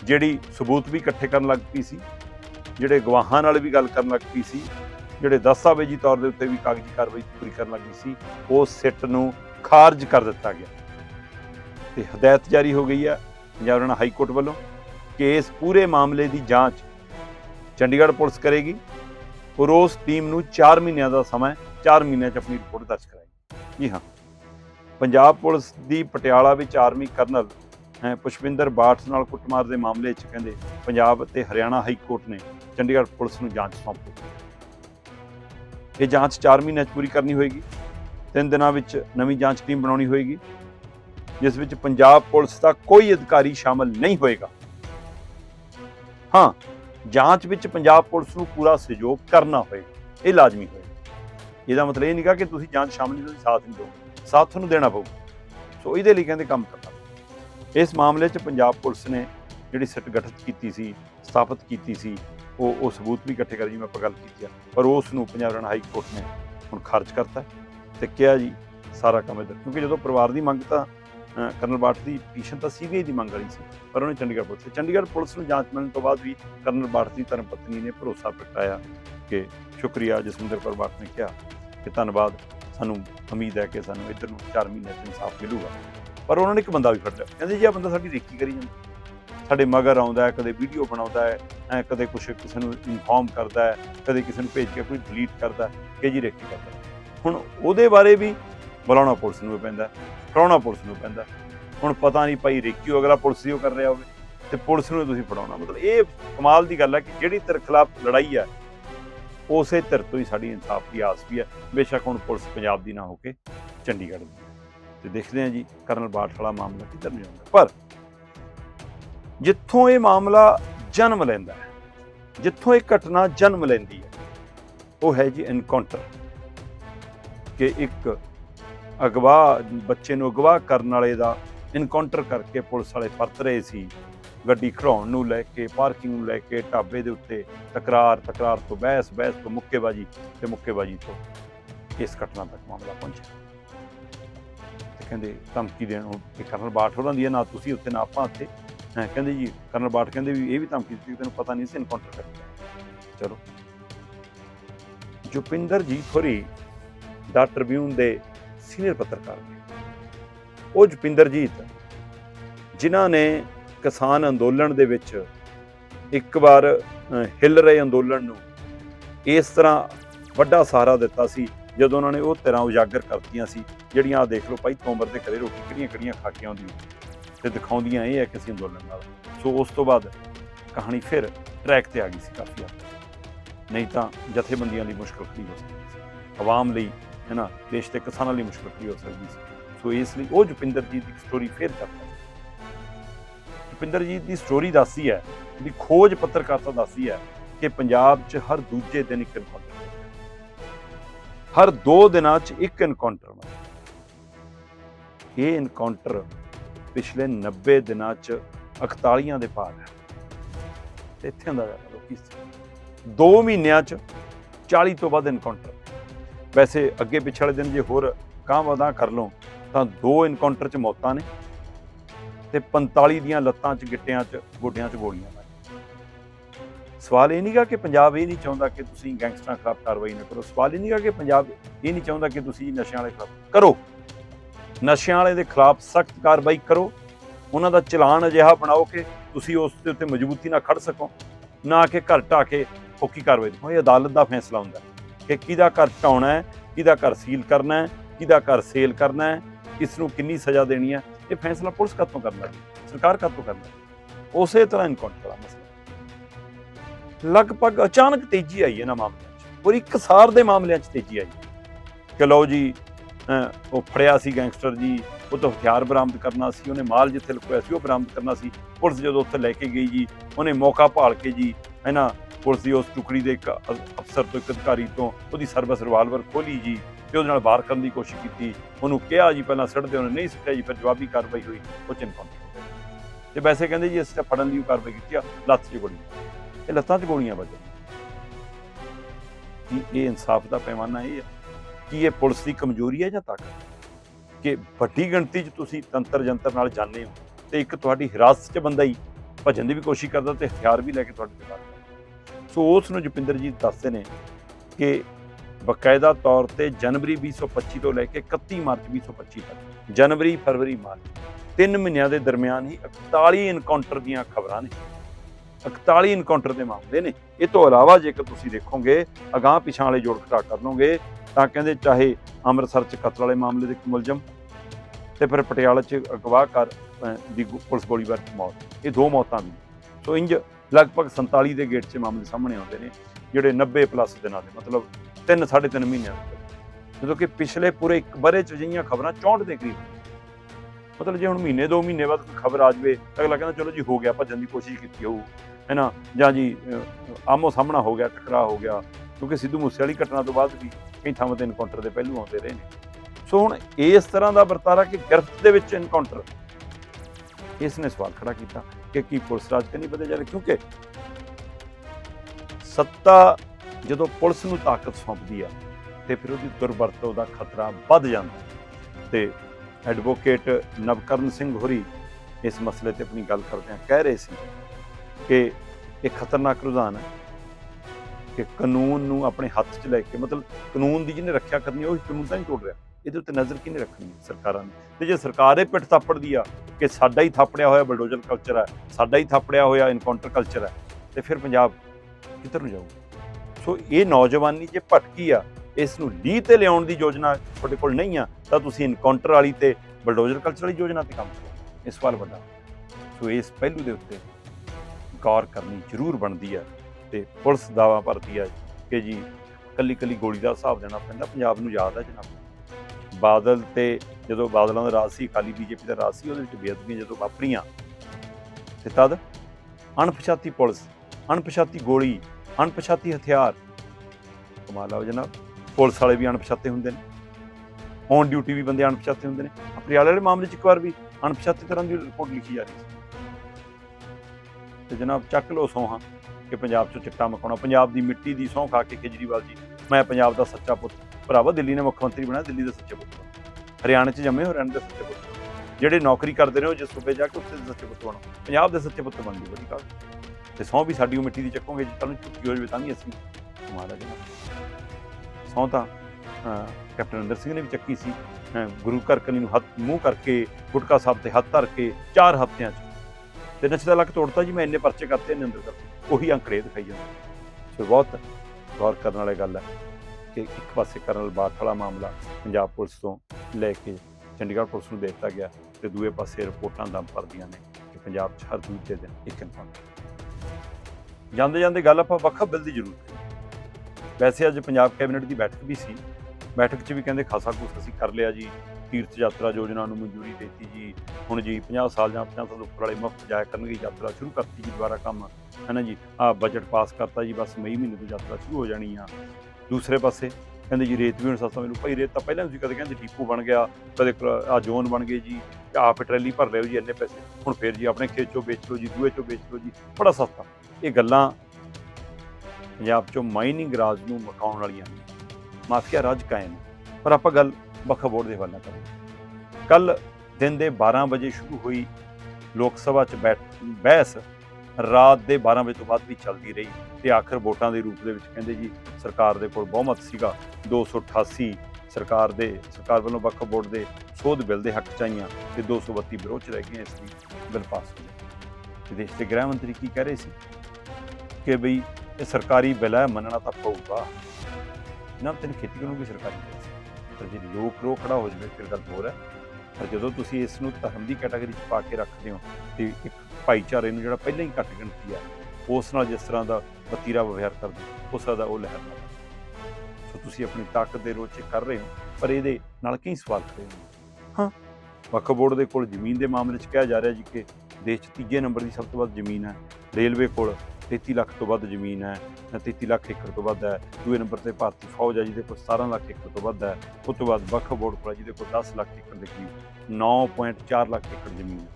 ਜਿਹੜੀ ਸਬੂਤ ਵੀ ਇਕੱਠੇ ਕਰਨ ਲੱਗ ਪਈ ਸੀ, ਜਿਹੜੇ ਗਵਾਹਾਂ ਨਾਲ ਵੀ ਗੱਲ ਕਰਨ ਲੱਗ ਪਈ ਸੀ, ਜਿਹੜੇ ਦਸਤਾਵੇਜ਼ੀ ਤੌਰ ਦੇ ਉੱਤੇ ਵੀ ਕਾਗਜ਼ੀ ਕਾਰਵਾਈ ਪੂਰੀ ਕਰਨ ਲੱਗੀ ਸੀ, ਉਹ ਸਿੱਟ ਨੂੰ ਖਾਰਜ ਕਰ ਦਿੱਤਾ ਗਿਆ। ਤੇ ਹਦਾਇਤ ਜਾਰੀ ਹੋ ਗਈ ਹੈ ਪੰਜਾਬ ਹਰਿਆਣਾ ਹਾਈ ਕੋਰਟ ਵੱਲੋਂ। ਕਿ ਇਸ ਪੂਰੇ ਮਾਮਲੇ ਦੀ ਜਾਂਚ ਚੰਡੀਗੜ੍ਹ ਪੁਲਿਸ ਕਰੇਗੀ। ਔਰ ਉਸ ਟੀਮ ਨੂੰ 4 ਮਹੀਨਿਆਂ ਦਾ ਸਮਾਂ 4 ਮਹੀਨਿਆਂ 'ਚ ਆਪਣੀ ਰਿਪੋਰਟ ਦਰਜ ਕਰਾਏਗੀ। ਜੀ ਹਾਂ। ਪੰਜਾਬ ਪੁਲਿਸ ਦੀ ਪਟਿਆਲਾ ਵਿੱਚ ਆਰਮੀ ਕਰਨਲ ਅਹ, ਪੁਸ਼ਪਿੰਦਰ ਬਾਠ ਨਾਲ ਕੁੱਟਮਾਰ ਦੇ ਮਾਮਲੇ 'ਚ ਕਹਿੰਦੇ ਪੰਜਾਬ ਅਤੇ ਹਰਿਆਣਾ ਹਾਈ ਕੋਰਟ ਨੇ ਚੰਡੀਗੜ੍ਹ ਪੁਲਿਸ ਨੂੰ ਜਾਂਚ ਸੌਂਪੀ। ਇਹ ਜਾਂਚ 4 ਮਹੀਨਿਆਂ 'ਚ ਪੂਰੀ ਕਰਨੀ ਹੋਏਗੀ। ਤਿੰਨ ਦਿਨਾਂ ਵਿੱਚ ਨਵੀਂ ਜਾਂਚ ਟੀਮ ਬਣਾਉਣੀ ਹੋਏਗੀ, ਜਿਸ ਵਿੱਚ ਪੰਜਾਬ ਪੁਲਿਸ ਦਾ ਕੋਈ ਅਧਿਕਾਰੀ ਸ਼ਾਮਲ ਨਹੀਂ ਹੋਏਗਾ। ਹਾਂ, ਜਾਂਚ ਵਿੱਚ ਪੰਜਾਬ ਪੁਲਿਸ ਨੂੰ ਪੂਰਾ ਸਹਿਯੋਗ ਕਰਨਾ ਹੋਏਗਾ, ਇਹ ਲਾਜ਼ਮੀ ਹੋਏਗਾ। ਇਹਦਾ ਮਤਲਬ ਇਹ ਨਹੀਂਗਾ ਕਿ ਤੁਸੀਂ ਜਾਂਚ ਸ਼ਾਮਲ ਨਹੀਂ ਤੁਸੀਂ ਸਾਥ ਨਹੀਂ ਦਿਓਗੇ, ਸਾਥ ਤੁਹਾਨੂੰ ਦੇਣਾ ਪਊ ਸੋ ਇਹਦੇ ਲਈ ਕਹਿੰਦੇ ਕੰਮ ਕਰਨਾ ਇਸ ਮਾਮਲੇ 'ਚ ਪੰਜਾਬ ਪੁਲਿਸ ਨੇ ਜਿਹੜੀ ਸਿੱਟ ਗਠਿਤ ਕੀਤੀ ਸੀ, ਸਥਾਪਿਤ ਕੀਤੀ ਸੀ, ਉਹ ਉਹ ਸਬੂਤ ਵੀ ਇਕੱਠੇ ਕਰ, ਜਿਵੇਂ ਆਪਾਂ ਗੱਲ ਕੀਤੀ ਆ, ਪਰ ਉਸ ਨੂੰ ਪੰਜਾਬ ਹਰਿਆਣਾ ਹਾਈ ਕੋਰਟ ਨੇ ਹੁਣ ਖਾਰਜ ਕਰਤਾ ਤੇ ਕਿਹਾ ਜੀ ਸਾਰਾ ਕੰਮ ਇਧਰ। ਕਿਉਂਕਿ ਜਦੋਂ ਪਰਿਵਾਰ ਦੀ ਮੰਗ ਤਾਂ ਕਰਨਲ ਬਾਠ ਦੀ ਪੀਸ਼ਨ ਤਾਂ ਸੀਬੀਆਈ ਦੀ ਮੰਗ ਵਾਲੀ ਸੀ ਪਰ ਉਹਨੇ ਚੰਡੀਗੜ੍ਹ ਪੁਲਿਸ ਚੰਡੀਗੜ੍ਹ ਪੁਲਿਸ ਨੂੰ ਜਾਂਚ ਮਿਲਣ ਤੋਂ ਬਾਅਦ ਵੀ ਕਰਨਲ ਬਾਠ ਦੀ ਧਰਮ ਪਤਨੀ ਨੇ ਭਰੋਸਾ ਪ੍ਰਗਟਾਇਆ ਕਿ ਸ਼ੁਕਰੀਆ ਜਸਵਿੰਦਰ ਕੌਰ ਬਾਠ ਨੇ ਕਿਹਾ ਕਿ ਧੰਨਵਾਦ ਸਾਨੂੰ ਉਮੀਦ ਹੈ ਕਿ ਸਾਨੂੰ ਇੱਧਰ ਨੂੰ 4 ਮਹੀਨੇ ਚ ਇਨਸਾਫ ਮਿਲੂਗਾ। ਪਰ ਉਹਨਾਂ ਨੇ ਇੱਕ ਬੰਦਾ ਵੀ ਫੜ ਲਿਆ। ਕਹਿੰਦੇ ਜੀ ਆ ਬੰਦਾ ਸਾਡੀ ਰੇਕੀ ਕਰੀ ਜਾਂਦਾ। ਸਾਡੇ ਮਗਰ ਆਉਂਦਾ ਹੈ ਕਦੇ ਵੀਡੀਓ ਬਣਾਉਂਦਾ ਹੈ ਕਦੇ ਕੁਛ ਕਿਸੇ ਨੂੰ ਇਨਫਾਰਮ ਕਰਦਾ ਹੈ ਕਦੇ ਕਿਸੇ ਨੂੰ ਭੇਜ ਕੇ ਕੋਈ ਡਿਲੀਟ ਕਰਦਾ ਹੈ, ਕਿ ਜੀ ਰੇਕੀ ਕਰਦਾ ਹੁਣ ਉਹਦੇ ਬਾਰੇ ਵੀ ਬੁਲਾਉਣਾ ਪੁਲਿਸ ਨੂੰ ਪੈਂਦਾ, ਫੜਾਉਣਾ ਪੁਲਿਸ ਨੂੰ ਪੈਂਦਾ। ਹੁਣ ਪਤਾ ਨਹੀਂ ਭਾਈ ਰੇਕੀ ਅਗਲਾ ਪੁਲਿਸ ਹੀ ਉਹ ਕਰ ਰਿਹਾ ਹੋਵੇ ਤੇ ਪੁਲਿਸ ਨੂੰ ਤੁਸੀਂ ਫੜਾਉਣਾ। ਮਤਲਬ ਇਹ ਕਮਾਲ ਦੀ ਗੱਲ ਹੈ ਕਿ ਜਿਹੜੀ ਧਿਰ ਖਿਲਾਫ ਲੜਾਈ ਹੈ ਉਸੇ ਧਿਰ ਤੋਂ ਹੀ ਸਾਡੀ ਇਨਸਾਫ ਦੀ ਆਸ ਵੀ ਹੈ। ਬੇਸ਼ੱਕ ਹੁਣ ਪੁਲਿਸ ਪੰਜਾਬ ਦੀ ਨਾ ਹੋ ਕੇ ਚੰਡੀਗੜ੍ਹ ਦੀ। ਤੇ ਦੇਖਦੇ ਹਾਂ ਜੀ, ਕਰਨਲ ਬਾਠਲਾ ਮਾਮਲਾ ਕਿੱਧਰ ਨਹੀਂ ਜਾਂਦਾ। ਪਰ ਜਿੱਥੋਂ ਇਹ ਮਾਮਲਾ ਜਨਮ ਲੈਂਦਾ ਹੈ, ਜਿੱਥੋਂ ਇਹ ਘਟਨਾ ਜਨਮ ਲੈਂਦੀ ਹੈ, ਉਹ ਹੈ ਜੀ ਐਨਕਾਊਂਟਰ ਕਿ ਇੱਕ ਅਗਵਾ ਬੱਚੇ ਨੂੰ ਅਗਵਾ ਕਰਨ ਵਾਲੇ ਦਾ ਇਨਕਾਊਂਟਰ ਕਰਕੇ ਪੁਲਿਸ ਵਾਲੇ ਪਰਤ ਰਹੇ ਸੀ। ਗੱਡੀ ਖੜਾਉਣ ਨੂੰ ਲੈ ਕੇ ਪਾਰਕਿੰਗ ਨੂੰ ਲੈ ਕੇ ਢਾਬੇ ਦੇ ਉੱਤੇ ਤਕਰਾਰ ਤਕਰਾਰ ਤੋਂ ਬਹਿਸ ਬਹਿਸ ਤੋਂ ਮੁੱਕੇਬਾਜੀ ਤੇ ਮੁੱਕੇਬਾਜੀ ਤੋਂ ਇਸ ਘਟਨਾ ਤੱਕ ਮਾਮਲਾ ਪਹੁੰਚਿਆ। ਤੇ ਕਹਿੰਦੇ ਧਮਕੀ ਦੇਣ ਉਹ ਕਰਨਲ ਬਾਠ ਹੋਰਾਂ ਦੀ ਹੈ ਨਾ ਤੁਸੀਂ ਉੱਥੇ ਨਾ ਆਪਾਂ ਉੱਥੇ। ਹੈਂ, ਕਹਿੰਦੇ ਜੀ ਕਰਨਲ ਬਾਠ ਕਹਿੰਦੇ ਵੀ ਇਹ ਵੀ ਧਮਕੀ ਦਿੱਤੀ ਤੈਨੂੰ ਪਤਾ ਨਹੀਂ ਸੀ ਇਨਕਾਊਂਟਰ ਕਰਕੇ ਚਲੋ। ਜੁਪਿੰਦਰ ਜੀ ਖੋਰੀ ਦਾ ਟ੍ਰਿਬਿਊਨ ਦੇ ਸੀਨੀਅਰ ਪੱਤਰਕਾਰ ਨੇ। ਉਹ ਜਪਿੰਦਰਜੀਤ ਜਿਨ੍ਹਾਂ ਨੇ ਕਿਸਾਨ ਅੰਦੋਲਨ ਦੇ ਵਿੱਚ ਇੱਕ ਵਾਰ ਹਿੱਲ ਰਹੇ ਅੰਦੋਲਨ ਨੂੰ ਇਸ ਤਰ੍ਹਾਂ ਵੱਡਾ ਸਹਾਰਾ ਦਿੱਤਾ ਸੀ, ਜਦੋਂ ਉਹਨਾਂ ਨੇ ਉਹ ਤਰ੍ਹਾਂ ਉਜਾਗਰ ਕਰਤੀਆਂ ਸੀ, ਜਿਹੜੀਆਂ ਆ ਦੇਖ ਲਓ ਭਾਈ ਤੋਮਰ ਦੇ ਘਰੇ ਰੋਟੀ ਕਿਹੜੀਆਂ ਕਿਹੜੀਆਂ ਖਾ ਕੇ ਆਉਂਦੀਆਂ ਤੇ ਦਿਖਾਉਂਦੀਆਂ ਇਹ ਹੈ ਕਿਸੇ ਅੰਦੋਲਨ ਨਾਲ। ਸੋ ਉਸ ਤੋਂ ਬਾਅਦ ਕਹਾਣੀ ਫਿਰ ਟਰੈਕ ਤੇ ਆ ਗਈ ਸੀ ਕਾਫੀ ਨਹੀਂ ਤਾਂ ਜਥੇਬੰਦੀਆਂ ਲਈ ਮੁਸ਼ਕਲ ਖੜੀ ਹੋ ਸਕਦੀ ਸੀ। ਆਵਾਮ ਲਈ ਹੈ ਨਾ, ਦੇਸ਼ ਦੇ ਕਿਸਾਨਾਂ ਲਈ ਮੁਸ਼ਕਲ ਖੜੀ ਹੋ ਸਕਦੀ ਸੀ। ਸੋ ਇਸ ਲਈ ਉਹ ਜੁਪਿੰਦਰ ਜੀ ਦੀ ਸਟੋਰੀ ਫੇਰ ਕਰਦਾ ਜੁਪਿੰਦਰ ਜੀ ਦੀ ਸਟੋਰੀ ਦੱਸਦੀ ਹੈ, ਦੀ ਖੋਜ ਪੱਤਰਕਾਰਤਾ ਦੱਸਦੀ ਹੈ ਕਿ ਪੰਜਾਬ 'ਚ ਹਰ ਦੂਜੇ ਦਿਨ ਇੱਕ ਇਨਕਾਊਂਟਰ ਹਰ 2 ਦਿਨਾਂ 'ਚ ਇੱਕ ਇਨਕਾਊਂਟਰ ਇਹ ਇਨਕਾਊਂਟਰ ਪਿਛਲੇ 90 ਦਿਨਾਂ 'ਚ 41 ਦੇ ਪਾਰ ਹੈ। ਇੱਥੇ ਹੁੰਦਾ ਹੈ ਲੋਕੀ 2 ਮਹੀਨਿਆਂ 'ਚ 40 ਤੋਂ ਵੱਧ ਇਨਕਾਊਂਟਰ ਵੈਸੇ ਅੱਗੇ ਪਿਛਲੇ ਦਿਨ ਜੇ ਹੋਰ ਕਾਂ ਵਾਦਾ ਕਰ ਲਓ ਤਾਂ ਦੋ ਇਨਕਾਊਂਟਰ 'ਚ ਮੌਤਾਂ ਨੇ ਤੇ 45 ਦੀਆਂ ਲੱਤਾਂ 'ਚ ਗਿੱਟਿਆਂ 'ਚ, ਗੋਡਿਆਂ 'ਚ ਗੋਲੀਆਂ ਸਵਾਲ ਇਹ ਨਹੀਂਗਾ ਕਿ ਪੰਜਾਬ ਇਹ ਨਹੀਂ ਚਾਹੁੰਦਾ ਕਿ ਤੁਸੀਂ ਗੈਂਗਸਟਰਾਂ ਖਿਲਾਫ ਕਾਰਵਾਈ ਨਾ ਕਰੋ। ਸਵਾਲ ਇਹ ਨਹੀਂਗਾ ਕਿ ਪੰਜਾਬ ਇਹ ਨਹੀਂ ਚਾਹੁੰਦਾ ਕਿ ਤੁਸੀਂ ਨਸ਼ਿਆਂ ਵਾਲੇ ਖਿਲਾਫ ਕਰੋ। ਨਸ਼ਿਆਂ ਵਾਲੇ ਦੇ ਖਿਲਾਫ ਸਖਤ ਕਾਰਵਾਈ ਕਰੋ। ਉਹਨਾਂ ਦਾ ਚਲਾਨ ਅਜਿਹਾ ਬਣਾਓ ਕਿ ਤੁਸੀਂ ਉਸ ਦੇ ਉੱਤੇ ਮਜ਼ਬੂਤੀ ਨਾਲ ਖੜ ਸਕੋ, ਨਾ ਕਿ ਘਰ ਢਾਹ ਕੇ ਫੋਕੀ ਕਾਰਵਾਈ ਦਿਖਾਓ। ਇਹ ਅਦਾਲਤ ਦਾ ਫੈਸਲਾ ਹੁੰਦਾ ਹੈ। ਕਿ ਕਿਹਦਾ ਘਰ ਢਾਉਣਾ ਹੈ, ਕਿਹਦਾ ਘਰ ਸੀਲ ਕਰਨਾ ਹੈ, ਕਿਹਦਾ ਘਰ ਸੇਲ ਕਰਨਾ ਹੈ ਕਿਸ ਨੂੰ ਕਿੰਨੀ ਸਜ਼ਾ ਦੇਣੀ ਹੈ, ਇਹ ਫੈਸਲਾ ਪੁਲਿਸ ਕਦੋਂ ਕਰਨਾ ਹੈ, ਸਰਕਾਰ ਕਦੋਂ ਕਰਨਾ ਉਸੇ ਤਰ੍ਹਾਂ ਇਨਕਾਊਂਟਰ ਦਾ ਮਸਲਾ ਲਗਭਗ ਅਚਾਨਕ ਤੇਜ਼ੀ ਆਈ ਇਹਨਾਂ ਮਾਮਲਿਆਂ 'ਚ, ਔਰ ਇੱਕ ਸਾਰ ਦੇ ਮਾਮਲਿਆਂ 'ਚ ਤੇਜ਼ੀ ਆਈ। ਕਿ ਲਓ ਜੀ ਉਹ ਫੜਿਆ ਸੀ ਗੈਂਗਸਟਰ ਜੀ, ਉਹ ਤੋਂ ਹਥਿਆਰ ਬਰਾਮਦ ਕਰਨਾ ਸੀ, ਉਹਨੇ ਮਾਲ ਜਿੱਥੇ ਲੁਕੋਇਆ ਸੀ ਉਹ ਬਰਾਮਦ ਕਰਨਾ ਸੀ, ਪੁਲਿਸ ਜਦੋਂ ਉੱਥੇ ਲੈ ਕੇ ਗਈ ਜੀ, ਉਹਨੇ ਮੌਕਾ ਭਾਲ ਕੇ ਜੀ, ਹੈ ਨਾ ਪੁਲਿਸ ਦੀ ਉਸ ਟੁਕੜੀ ਦੇ ਇੱਕ ਅਫਸਰ ਤੋਂ ਇੱਕ ਅਧਿਕਾਰੀ ਤੋਂ ਉਹਦੀ ਸਰਵਿਸ ਰਿਵਾਲਵਰ ਖੋਲੀ ਜੀ ਤੇ ਉਹਦੇ ਨਾਲ ਵਾਰ ਕਰਨ ਦੀ ਕੋਸ਼ਿਸ਼ ਕੀਤੀ। ਉਹਨੂੰ ਕਿਹਾ ਜੀ, ਪਹਿਲਾਂ ਸੜਦੇ ਉਹਨੇ ਨਹੀਂ ਸਿੱਟਿਆ ਜੀ, ਫਿਰ ਜਵਾਬੀ ਕਾਰਵਾਈ ਹੋਈ, ਉਹ ਚ ਇਨਕਾਊਂਟਰ ਹੋ। ਤੇ ਵੈਸੇ ਕਹਿੰਦੇ ਜੀ ਅਸੀਂ ਤਾਂ ਫੜਨ ਦੀ ਉਹ ਕਾਰਵਾਈ ਕੀਤੀ ਆ, ਲੱਤ 'ਚ ਗੋਲੀ ਇਹ ਲੱਤਾਂ 'ਚ ਗੋਲੀਆਂ ਵੱਜੀਆਂ ਕੀ ਇਹ ਇਨਸਾਫ ਦਾ ਪੈਮਾਨਾ ਇਹ ਹੈ ਕਿ ਇਹ ਪੁਲਿਸ ਦੀ ਕਮਜ਼ੋਰੀ ਹੈ ਜਾਂ ਤਾਕਤ? ਕਿ ਵੱਡੀ ਗਿਣਤੀ 'ਚ ਤੁਸੀਂ ਤੰਤਰ ਜੰਤਰ ਨਾਲ ਜਾਣੇ ਹੋ ਤੇ ਇੱਕ ਤੁਹਾਡੀ ਹਿਰਾਸਤ 'ਚ ਬੰਦਾ ਹੀ ਭੱਜਣ ਦੀ ਵੀ ਕੋਸ਼ਿਸ਼ ਕਰਦਾ ਤੇ ਹਥਿਆਰ ਵੀ ਲੈ ਕੇ ਤੁਹਾਡੇ ਤੇ ਸੋ ਉਸ ਨੂੰ ਜੀ ਦੱਸਦੇ ਨੇ ਕਿ ਬਕਾਇਦਾ ਤੌਰ ਤੇ ਜਨਵਰੀ 2025 ਤੋਂ ਲੈ ਕੇ 31 ਮਾਰਚ 2025 ਤੱਕ, ਜਨਵਰੀ, ਫਰਵਰੀ, ਮਾਰਚ, ਤਿੰਨ ਮਹੀਨਿਆਂ ਦੇ ਦਰਮਿਆਨ ਹੀ 41 ਇਨਕਾਊਂਟਰ ਦੀਆਂ ਖਬਰਾਂ ਨੇ। 41 ਇਨਕਾਊਂਟਰ ਦੇ ਮਾਮਲੇ ਨੇ। ਇਹ ਤੋਂ ਇਲਾਵਾ ਜੇਕਰ ਤੁਸੀਂ ਦੇਖੋਗੇ, ਅਗਾਹ ਪਿਛਾਂ ਵਾਲੇ ਜੋੜ ਘਟਾ ਕਰ ਲਓਗੇ, ਤਾਂ ਕਹਿੰਦੇ ਚਾਹੇ ਅੰਮ੍ਰਿਤਸਰ ਚ ਕਤਲ ਵਾਲੇ ਮਾਮਲੇ ਦੇ ਮੁਲਜ਼ਮ ਤੇ ਫਿਰ ਪਟਿਆਲਾ ਚ ਅਗਵਾਕਾਰ ਕਰ ਦੀ ਗੋ- ਪੁਲਿਸ ਗੋਲੀਬਾਰ ਚ ਮੌਤ। ਇਹ ਦੋ ਮੌਤਾਂ ਵੀ ਸੋ ਇੰਜ ਲਗਭਗ 47 ਦੇ ਗੇਟ 'ਚ ਮਾਮਲੇ ਸਾਹਮਣੇ ਆਉਂਦੇ ਨੇ, ਜਿਹੜੇ 90 ਪਲੱਸ ਦਿਨਾਂ ਦੇ ਮਤਲਬ 3 3.5 ਮਹੀਨਿਆਂ ਦੇ ਜਦੋਂ ਕਿ ਪਿਛਲੇ ਪੂਰੇ ਇੱਕ ਬਰੇ ਚ ਜਿਹੀਆਂ ਖਬਰਾਂ 64 ਦੇ ਕਰੀਬ ਮਤਲਬ ਜੇ ਹੁਣ ਮਹੀਨੇ, ਦੋ ਮਹੀਨੇ ਬਾਅਦ ਕੋਈ ਖਬਰ ਆ ਜਾਵੇ ਤਾਂ ਅਗਲਾ ਕਹਿੰਦਾ, ਚਲੋ ਜੀ, ਹੋ ਗਿਆ, ਭੱਜਣ ਦੀ ਕੋਸ਼ਿਸ਼ ਕੀਤੀ ਹੋਊ ਹੈ ਨਾ ਜਾਂ ਜੀ ਆਮੋ ਸਾਹਮਣਾ ਹੋ ਗਿਆ ਟਕਰਾ ਹੋ ਗਿਆ। ਕਿਉਂਕਿ ਸਿੱਧੂ ਮੂਸੇ ਵਾਲੀ ਘਟਨਾ ਤੋਂ ਬਾਅਦ ਵੀ ਕਈ ਥਾਵਾਂ ਤੇ ਇਨਕਾਊਂਟਰ ਦੇ ਪਹਿਲੂ ਆਉਂਦੇ ਰਹੇ ਨੇ। ਸੋ ਹੁਣ ਇਸ ਤਰ੍ਹਾਂ ਦਾ ਵਰਤਾਰਾ ਕਿ ਗ੍ਰਿਫਤ ਦੇ ਵਿੱਚ ਇਨਕਾਊਂਟਰ ਇਸ ਨੇ ਸਵਾਲ ਖੜਾ ਕੀਤਾ। ਕਿ ਕੀ ਪੁਲਿਸ ਰਾਜ ਕਿ ਨਹੀਂ ਬਦਲ ਜਾ ਰਿਹਾ ਕਿਉਂਕਿ ਸੱਤਾ ਜਦੋਂ ਪੁਲਿਸ ਨੂੰ ਤਾਕਤ ਸੌਂਪਦੀ ਆ ਤੇ ਫਿਰ ਉਹਦੀ ਦੁਰਵਰਤੋਂ ਦਾ ਖਤਰਾ ਵੱਧ ਜਾਂਦਾ। ਤੇ ਐਡਵੋਕੇਟ ਨਵਕਰਨ ਸਿੰਘ ਹੋਰੀ ਇਸ ਮਸਲੇ ਤੇ ਆਪਣੀ ਗੱਲ ਕਰਦਿਆਂ ਕਹਿ ਰਹੇ ਸੀ ਕਿ ਇਹ ਖਤਰਨਾਕ ਰੁਝਾਨ ਹੈ ਕਿ ਕਾਨੂੰਨ ਨੂੰ ਆਪਣੇ ਹੱਥ 'ਚ ਲੈ ਕੇ ਮਤਲਬ ਕਾਨੂੰਨ ਦੀ ਜਿਹਨੇ ਰੱਖਿਆ ਕਰਨੀ ਹੈ, ਉਹ ਕਾਨੂੰਨ ਤਾਂ ਨਹੀਂ ਤੋੜ ਰਿਹਾ। ਇਹਦੇ ਉੱਤੇ ਨਜ਼ਰ ਕਿਹਨੇ ਰੱਖਣੀ ਸਰਕਾਰਾਂ ਨੇ ਤੇ ਜੇ ਸਰਕਾਰ ਇਹ ਪਿੱਠ ਥਾਪੜਦੀ ਆ ਕਿ ਸਾਡਾ ਹੀ ਥਾਪੜਿਆ ਹੋਇਆ ਬਲਡੋਜ਼ਰ ਕਲਚਰ ਹੈ, ਸਾਡਾ ਹੀ ਥਾਪੜਿਆ ਹੋਇਆ ਇਨਕਾਊਂਟਰ ਕਲਚਰ ਹੈ, ਤੇ ਫਿਰ ਪੰਜਾਬ ਕਿੱਧਰ ਨੂੰ ਜਾਊਗਾ? ਸੋ ਇਹ ਨੌਜਵਾਨੀ ਜੇ ਭਟਕੀ ਆ, ਇਸ ਨੂੰ ਲੀਹ ਤੇ ਲਿਆਉਣ ਦੀ ਯੋਜਨਾ ਤੁਹਾਡੇ ਕੋਲ ਨਹੀਂ ਆ, ਤਾਂ ਤੁਸੀਂ ਇਨਕਾਊਂਟਰ ਵਾਲੀ ਤੇ ਬਲਡੋਜ਼ਰ ਕਲਚਰ ਵਾਲੀ ਯੋਜਨਾ ਤੇ ਕੰਮ ਕਰੋ। ਇਹ ਸਵਾਲ ਵੱਡਾ। ਸੋ ਇਸ ਪਹਿਲੂ ਦੇ ਉੱਤੇ ਗੌਰ ਕਰਨੀ ਜ਼ਰੂਰ ਬਣਦੀ ਆ ਤੇ ਪੁਲਿਸ ਦਾਵਾ ਭਰਦੀ ਆ ਕਿ ਜੀ ਕੱਲੀ ਕੱਲੀ ਗੋਲੀ ਦਾ ਹਿਸਾਬ ਦੇਣਾ ਪੈਂਦਾ, ਪੰਜਾਬ ਨੂੰ ਯਾਦ ਆ ਜਨਾਬ। ਬਾਦਲ ਤੇ ਜਦੋਂ ਬਾਦਲਾਂ ਦਾ ਰਾਜ ਸੀ, ਅਕਾਲੀ ਬੀਜੇਪੀ ਦਾ ਰਾਜ ਸੀ, ਉਹਦੇ ਵਿੱਚ ਬੇਅਦਬੀਆਂ ਜਦੋਂ ਵਾਪਰੀਆਂ, ਤੇ ਤਦ ਅਣਪਛਾਤੀ ਪੁਲਿਸ, ਅਣਪਛਾਤੀ ਗੋਲੀ, ਅਣਪਛਾਤੀ ਹਥਿਆਰ, ਕਮਾਲ ਆ ਜਨਾਬ, ਪੁਲਿਸ ਵਾਲੇ ਵੀ ਅਣਪਛਾਤੇ ਹੁੰਦੇ ਨੇ, ਔਨ ਡਿਊਟੀ ਵੀ ਬੰਦੇ ਅਣਪਛਾਤੇ ਹੁੰਦੇ ਨੇ ਪਟਿਆਲੇ ਵਾਲੇ ਮਾਮਲੇ 'ਚ ਇੱਕ ਵਾਰ ਵੀ ਅਣਪਛਾਤੇ ਤਰ੍ਹਾਂ ਦੀ ਰਿਪੋਰਟ ਲਿਖੀ ਜਾ ਰਹੀ ਸੀ। ਤੇ ਜਨਾਬ ਚੱਕ ਲੋ ਸੋਹਾਂ ਕਿ ਪੰਜਾਬ 'ਚੋਂ ਚਿੱਟਾ ਮਕਾਉਣਾ, ਪੰਜਾਬ ਦੀ ਮਿੱਟੀ ਦੀ ਸਹੁੰ ਖਾ ਕੇ ਕੇਜਰੀਵਾਲ ਜੀ, ਮੈਂ ਪੰਜਾਬ ਦਾ ਸੱਚਾ ਪੁੱਤ। ਭਰਾਵਾ, ਦਿੱਲੀ ਨੇ ਮੁੱਖ ਮੰਤਰੀ ਬਣਾਇਆ ਦਿੱਲੀ ਦੇ ਸੱਚੇ ਪੁੱਤ। ਬਣੋ। ਹਰਿਆਣਾ 'ਚ ਜੰਮੇ ਹੋ, ਹਰਿਆਣਾ ਦੇ ਸੱਚੇ ਪੁੱਤ। ਜਿਹੜੇ ਨੌਕਰੀ ਕਰਦੇ ਨੇ, ਉਹ ਜਿਸ ਸੂਬੇ ਜਾ ਕੇ ਉੱਥੇ ਦੇ ਸੱਚੇ ਪੁੱਤ ਬਣੋ। ਪੰਜਾਬ ਦੇ ਸੱਚੇ ਪੁੱਤ ਬਣ ਗਏ ਬੜੀ ਗੱਲ। ਤੇ ਸਹੁੰ ਵੀ ਸਾਡੀ ਉਹ ਮਿੱਟੀ ਦੀ ਚੱਕੋਗੇ, ਜੇ ਤੁਹਾਨੂੰ ਚੁੱਕੀ ਹੋ ਜਾਵੇ ਤਾਂ ਵੀ ਅਸੀਂ ਤੁਹਾਡਾ ਜਨਾਬ ਸਹੁੰ ਤਾਂ ਕੈਪਟਨ ਅਮਰਿੰਦਰ ਸਿੰਘ ਨੇ ਵੀ ਚੱਕੀ ਸੀ। ਗੁਰੂ ਘਰ ਕਨੀ ਨੂੰ ਹੱਥ, ਮੂੰਹ ਕਰਕੇ, ਗੁਟਕਾ ਸਾਹਿਬ ਤੇ ਹੱਥ ਧਰ ਕੇ, ਚਾਰ ਹਫ਼ਤਿਆਂ 'ਚ। ਤੇ ਦਾ ਲੱਕ ਤੋੜਤਾ ਜੀ, ਮੈਂ ਇੰਨੇ ਪਰਚੇ ਕਰਤੇ ਨੇ ਅੰਦਰ ਕਰ ਉਹੀ ਅੰਕੜੇ ਦਿਖਾਈ ਜਾਂਦੇ। ਸੋ ਬਹੁਤ ਗੌਰ ਕਰਨ ਵਾਲੀ ਗੱਲ ਹੈ। ਕਿ ਇੱਕ ਪਾਸੇ ਕਰਨਲ ਬਾਠ ਵਾਲਾ ਮਾਮਲਾ ਪੰਜਾਬ ਪੁਲਿਸ ਤੋਂ ਲੈ ਕੇ ਚੰਡੀਗੜ੍ਹ ਪੁਲਿਸ ਨੂੰ ਦੇ ਦਿੱਤਾ ਗਿਆ ਤੇ ਦੂਏ ਪਾਸੇ ਰਿਪੋਰਟਾਂ ਦਮ ਭਰਦੀਆਂ ਨੇ ਕਿ ਪੰਜਾਬ 'ਚ ਹਰ ਦੂਜੇ ਦਿਨ ਇੱਕ ਇਨਕਾਊਂਟਰ ਜਾਂਦੇ ਜਾਂਦੇ ਗੱਲ ਆਪਾਂ ਵੱਖਰਾ ਬਿੱਲ ਦੀ ਜ਼ਰੂਰ ਕਰੀਏ ਵੈਸੇ ਅੱਜ ਪੰਜਾਬ ਕੈਬਨਿਟ ਦੀ ਬੈਠਕ ਵੀ ਸੀ। ਬੈਠਕ 'ਚ ਵੀ ਕਹਿੰਦੇ ਖਾਸਾ ਕੁਛ ਅਸੀਂ ਕਰ ਲਿਆ ਜੀ। ਤੀਰਥ ਯਾਤਰਾ ਯੋਜਨਾ ਨੂੰ ਮਨਜ਼ੂਰੀ ਦਿੱਤੀ ਜੀ। ਹੁਣ ਜੀ 50 ਸਾਲ ਜਾਂ 50 ਸਾਲ ਉੱਪਰ ਵਾਲੇ ਮੁਫਤ ਜਾਇਆ ਕਰਨਗੇ ਯਾਤਰਾ ਸ਼ੁਰੂ ਕਰਤੀ ਜੀ ਦੁਬਾਰਾ ਕੰਮ। ਹੈ ਨਾ ਜੀ? ਆ ਬਜਟ ਪਾਸ ਕਰਤਾ ਜੀ, ਬਸ ਮਈ ਮਹੀਨੇ ਤੋਂ ਯਾਤਰਾ ਸ਼ੁਰੂ ਹੋ ਜਾਣੀ ਆ। ਦੂਸਰੇ ਪਾਸੇ। ਕਹਿੰਦੇ ਜੀ, ਰੇਤ ਵੀ ਹੁਣ ਸਸਤਾ ਮੈਨੂੰ ਭਾਈ, ਰੇਤ ਤਾਂ ਪਹਿਲਾਂ ਤੁਸੀਂ ਕਦੇ ਕਹਿੰਦੇ ਡਿਪੂ ਬਣ ਗਿਆ, ਕਦੇ ਆ ਜ਼ੋਨ ਬਣ ਗਏ ਜੀ, ਆਪ ਟਰੈਲੀ ਭਰ ਲਿਓ ਜੀ ਇੰਨੇ ਪੈਸੇ। ਹੁਣ ਫਿਰ ਜੀ ਆਪਣੇ ਖੇਤ ਚੋਂ ਵੇਚ ਲਓ ਜੀ, ਦੂਏ ਚੋਂ ਵੇਚ ਲਓ ਜੀ, ਬੜਾ ਸਸਤਾ। ਇਹ ਗੱਲਾਂ ਪੰਜਾਬ ਚੋਂ ਮਾਈਨਿੰਗ ਰਾਜ ਨੂੰ ਮਕਾਉਣ ਵਾਲੀਆਂ। ਮਾਫੀਆ ਰਾਜ ਕਾਇਮ। ਪਰ ਆਪਾਂ ਗੱਲ ਵੱਖਾ ਬੋਰਡ ਦੇ ਹਵਾਲੇ ਕਰਾਂਗੇ। ਕੱਲ ਦਿਨ ਦੇ 12 ਵਜੇ ਸ਼ੁਰੂ ਹੋਈ ਲੋਕ ਸਭਾ 'ਚ ਬੈਠ ਬਹਿਸ ਰਾਤ ਦੇ 12 ਵਜੇ ਤੋਂ ਬਾਅਦ ਵੀ ਚੱਲਦੀ ਰਹੀ ਤੇ ਆਖਰ ਵੋਟਾਂ ਦੇ ਰੂਪ ਦੇ ਵਿੱਚ ਕਹਿੰਦੇ ਜੀ ਸਰਕਾਰ ਦੇ ਕੋਲ ਬਹੁਮਤ ਸੀਗਾ। 288 ਸਰਕਾਰ ਦੇ, ਸਰਕਾਰ ਵੱਲੋਂ ਵੱਖ ਬੋਰਡ ਦੇ ਸੋਧ ਬਿੱਲ ਦੇ ਹੱਕ ਚਾਹੀਆਂ ਤੇ 232 ਵਿਰੋਧ 'ਚ ਰਹਿ ਗਈਆਂ ਇਸ ਲਈ ਬਿੱਲ ਪਾਸ ਹੋ ਗਿਆ ਦੇਸ਼ ਦੇ ਗ੍ਰਹਿ ਮੰਤਰੀ ਕੀ ਕਹਿ ਰਹੇ ਸੀ? ਕਿ ਬਈ ਇਹ ਸਰਕਾਰੀ ਬਿੱਲ ਹੈ, ਮੰਨਣਾ ਤਾਂ ਪਊਗਾ। ਨਾ ਤਿੰਨ ਖੇਤੀ ਕਾਨੂੰਨ ਵੀ ਸਰਕਾਰੀ ਬਿੱਲ ਸੀ। ਪਰ ਜੇ ਲੋਕ ਰੋ ਖੜਾ ਹੋ ਜਾਵੇ, ਫਿਰ ਗੱਲ ਹੋਰ ਹੈ। ਪਰ ਜਦੋਂ ਤੁਸੀਂ ਇਸ ਨੂੰ ਧਰਮ ਦੀ ਕੈਟਾਗਰੀ 'ਚ ਪਾ ਕੇ ਰੱਖਦੇ ਹੋ ਤੇ ਇੱਕ ਭਾਈਚਾਰੇ ਨੂੰ ਜਿਹੜਾ ਪਹਿਲਾਂ ਹੀ ਘੱਟ ਗਿਣਤੀ ਆ ਉਸ ਨਾਲ ਜਿਸ ਤਰ੍ਹਾਂ ਦਾ ਵਤੀਰਾ ਵਿਵਹਾਰ ਕਰਦੇ ਹੋ, ਉਸ ਤਰ੍ਹਾਂ ਦਾ ਉਹ ਲਹਿਰ ਨਾਲ ਸੋ ਤੁਸੀਂ ਆਪਣੀ ਤਾਕਤ ਦੇ ਰੋਚੇ ਕਰ ਰਹੇ ਹੋ ਪਰ ਇਹਦੇ ਨਾਲ ਕਈ ਸਵਾਲ ਖੜੇ ਨੇ। ਹਾਂ। ਵਕਫ ਬੋਰਡ ਦੇ ਕੋਲ ਜ਼ਮੀਨ ਦੇ ਮਾਮਲੇ 'ਚ ਕਿਹਾ ਜਾ ਰਿਹਾ ਜੀ ਕਿ ਦੇਸ਼ 'ਚ ਤੀਜੇ ਨੰਬਰ ਦੀ ਸਭ ਤੋਂ ਵੱਧ ਜ਼ਮੀਨ ਹੈ। ਰੇਲਵੇ ਕੋਲ 33 ਲੱਖ ਤੋਂ ਵੱਧ ਜ਼ਮੀਨ ਹੈ 33 ਲੱਖ ਏਕੜ ਤੋਂ ਵੱਧ ਹੈ। ਦੂਏ ਨੰਬਰ ਤੇ ਭਾਰਤੀ ਫੌਜ ਹੈ ਜਿਹਦੇ ਕੋਲ 17 ਲੱਖ ਏਕੜ ਤੋਂ ਵੱਧ ਹੈ। ਉਸ ਤੋਂ ਬਾਅਦ ਵਕਫ ਬੋਰਡ ਕੋਲ ਹੈ ਜਿਹਦੇ ਕੋਲ 10 ਲੱਖ ਏਕੜ ਦੇ ਕਰੀਬ 9.4 ਲੱਖ ਏਕੜ ਜ਼ਮੀਨ ਹੈ।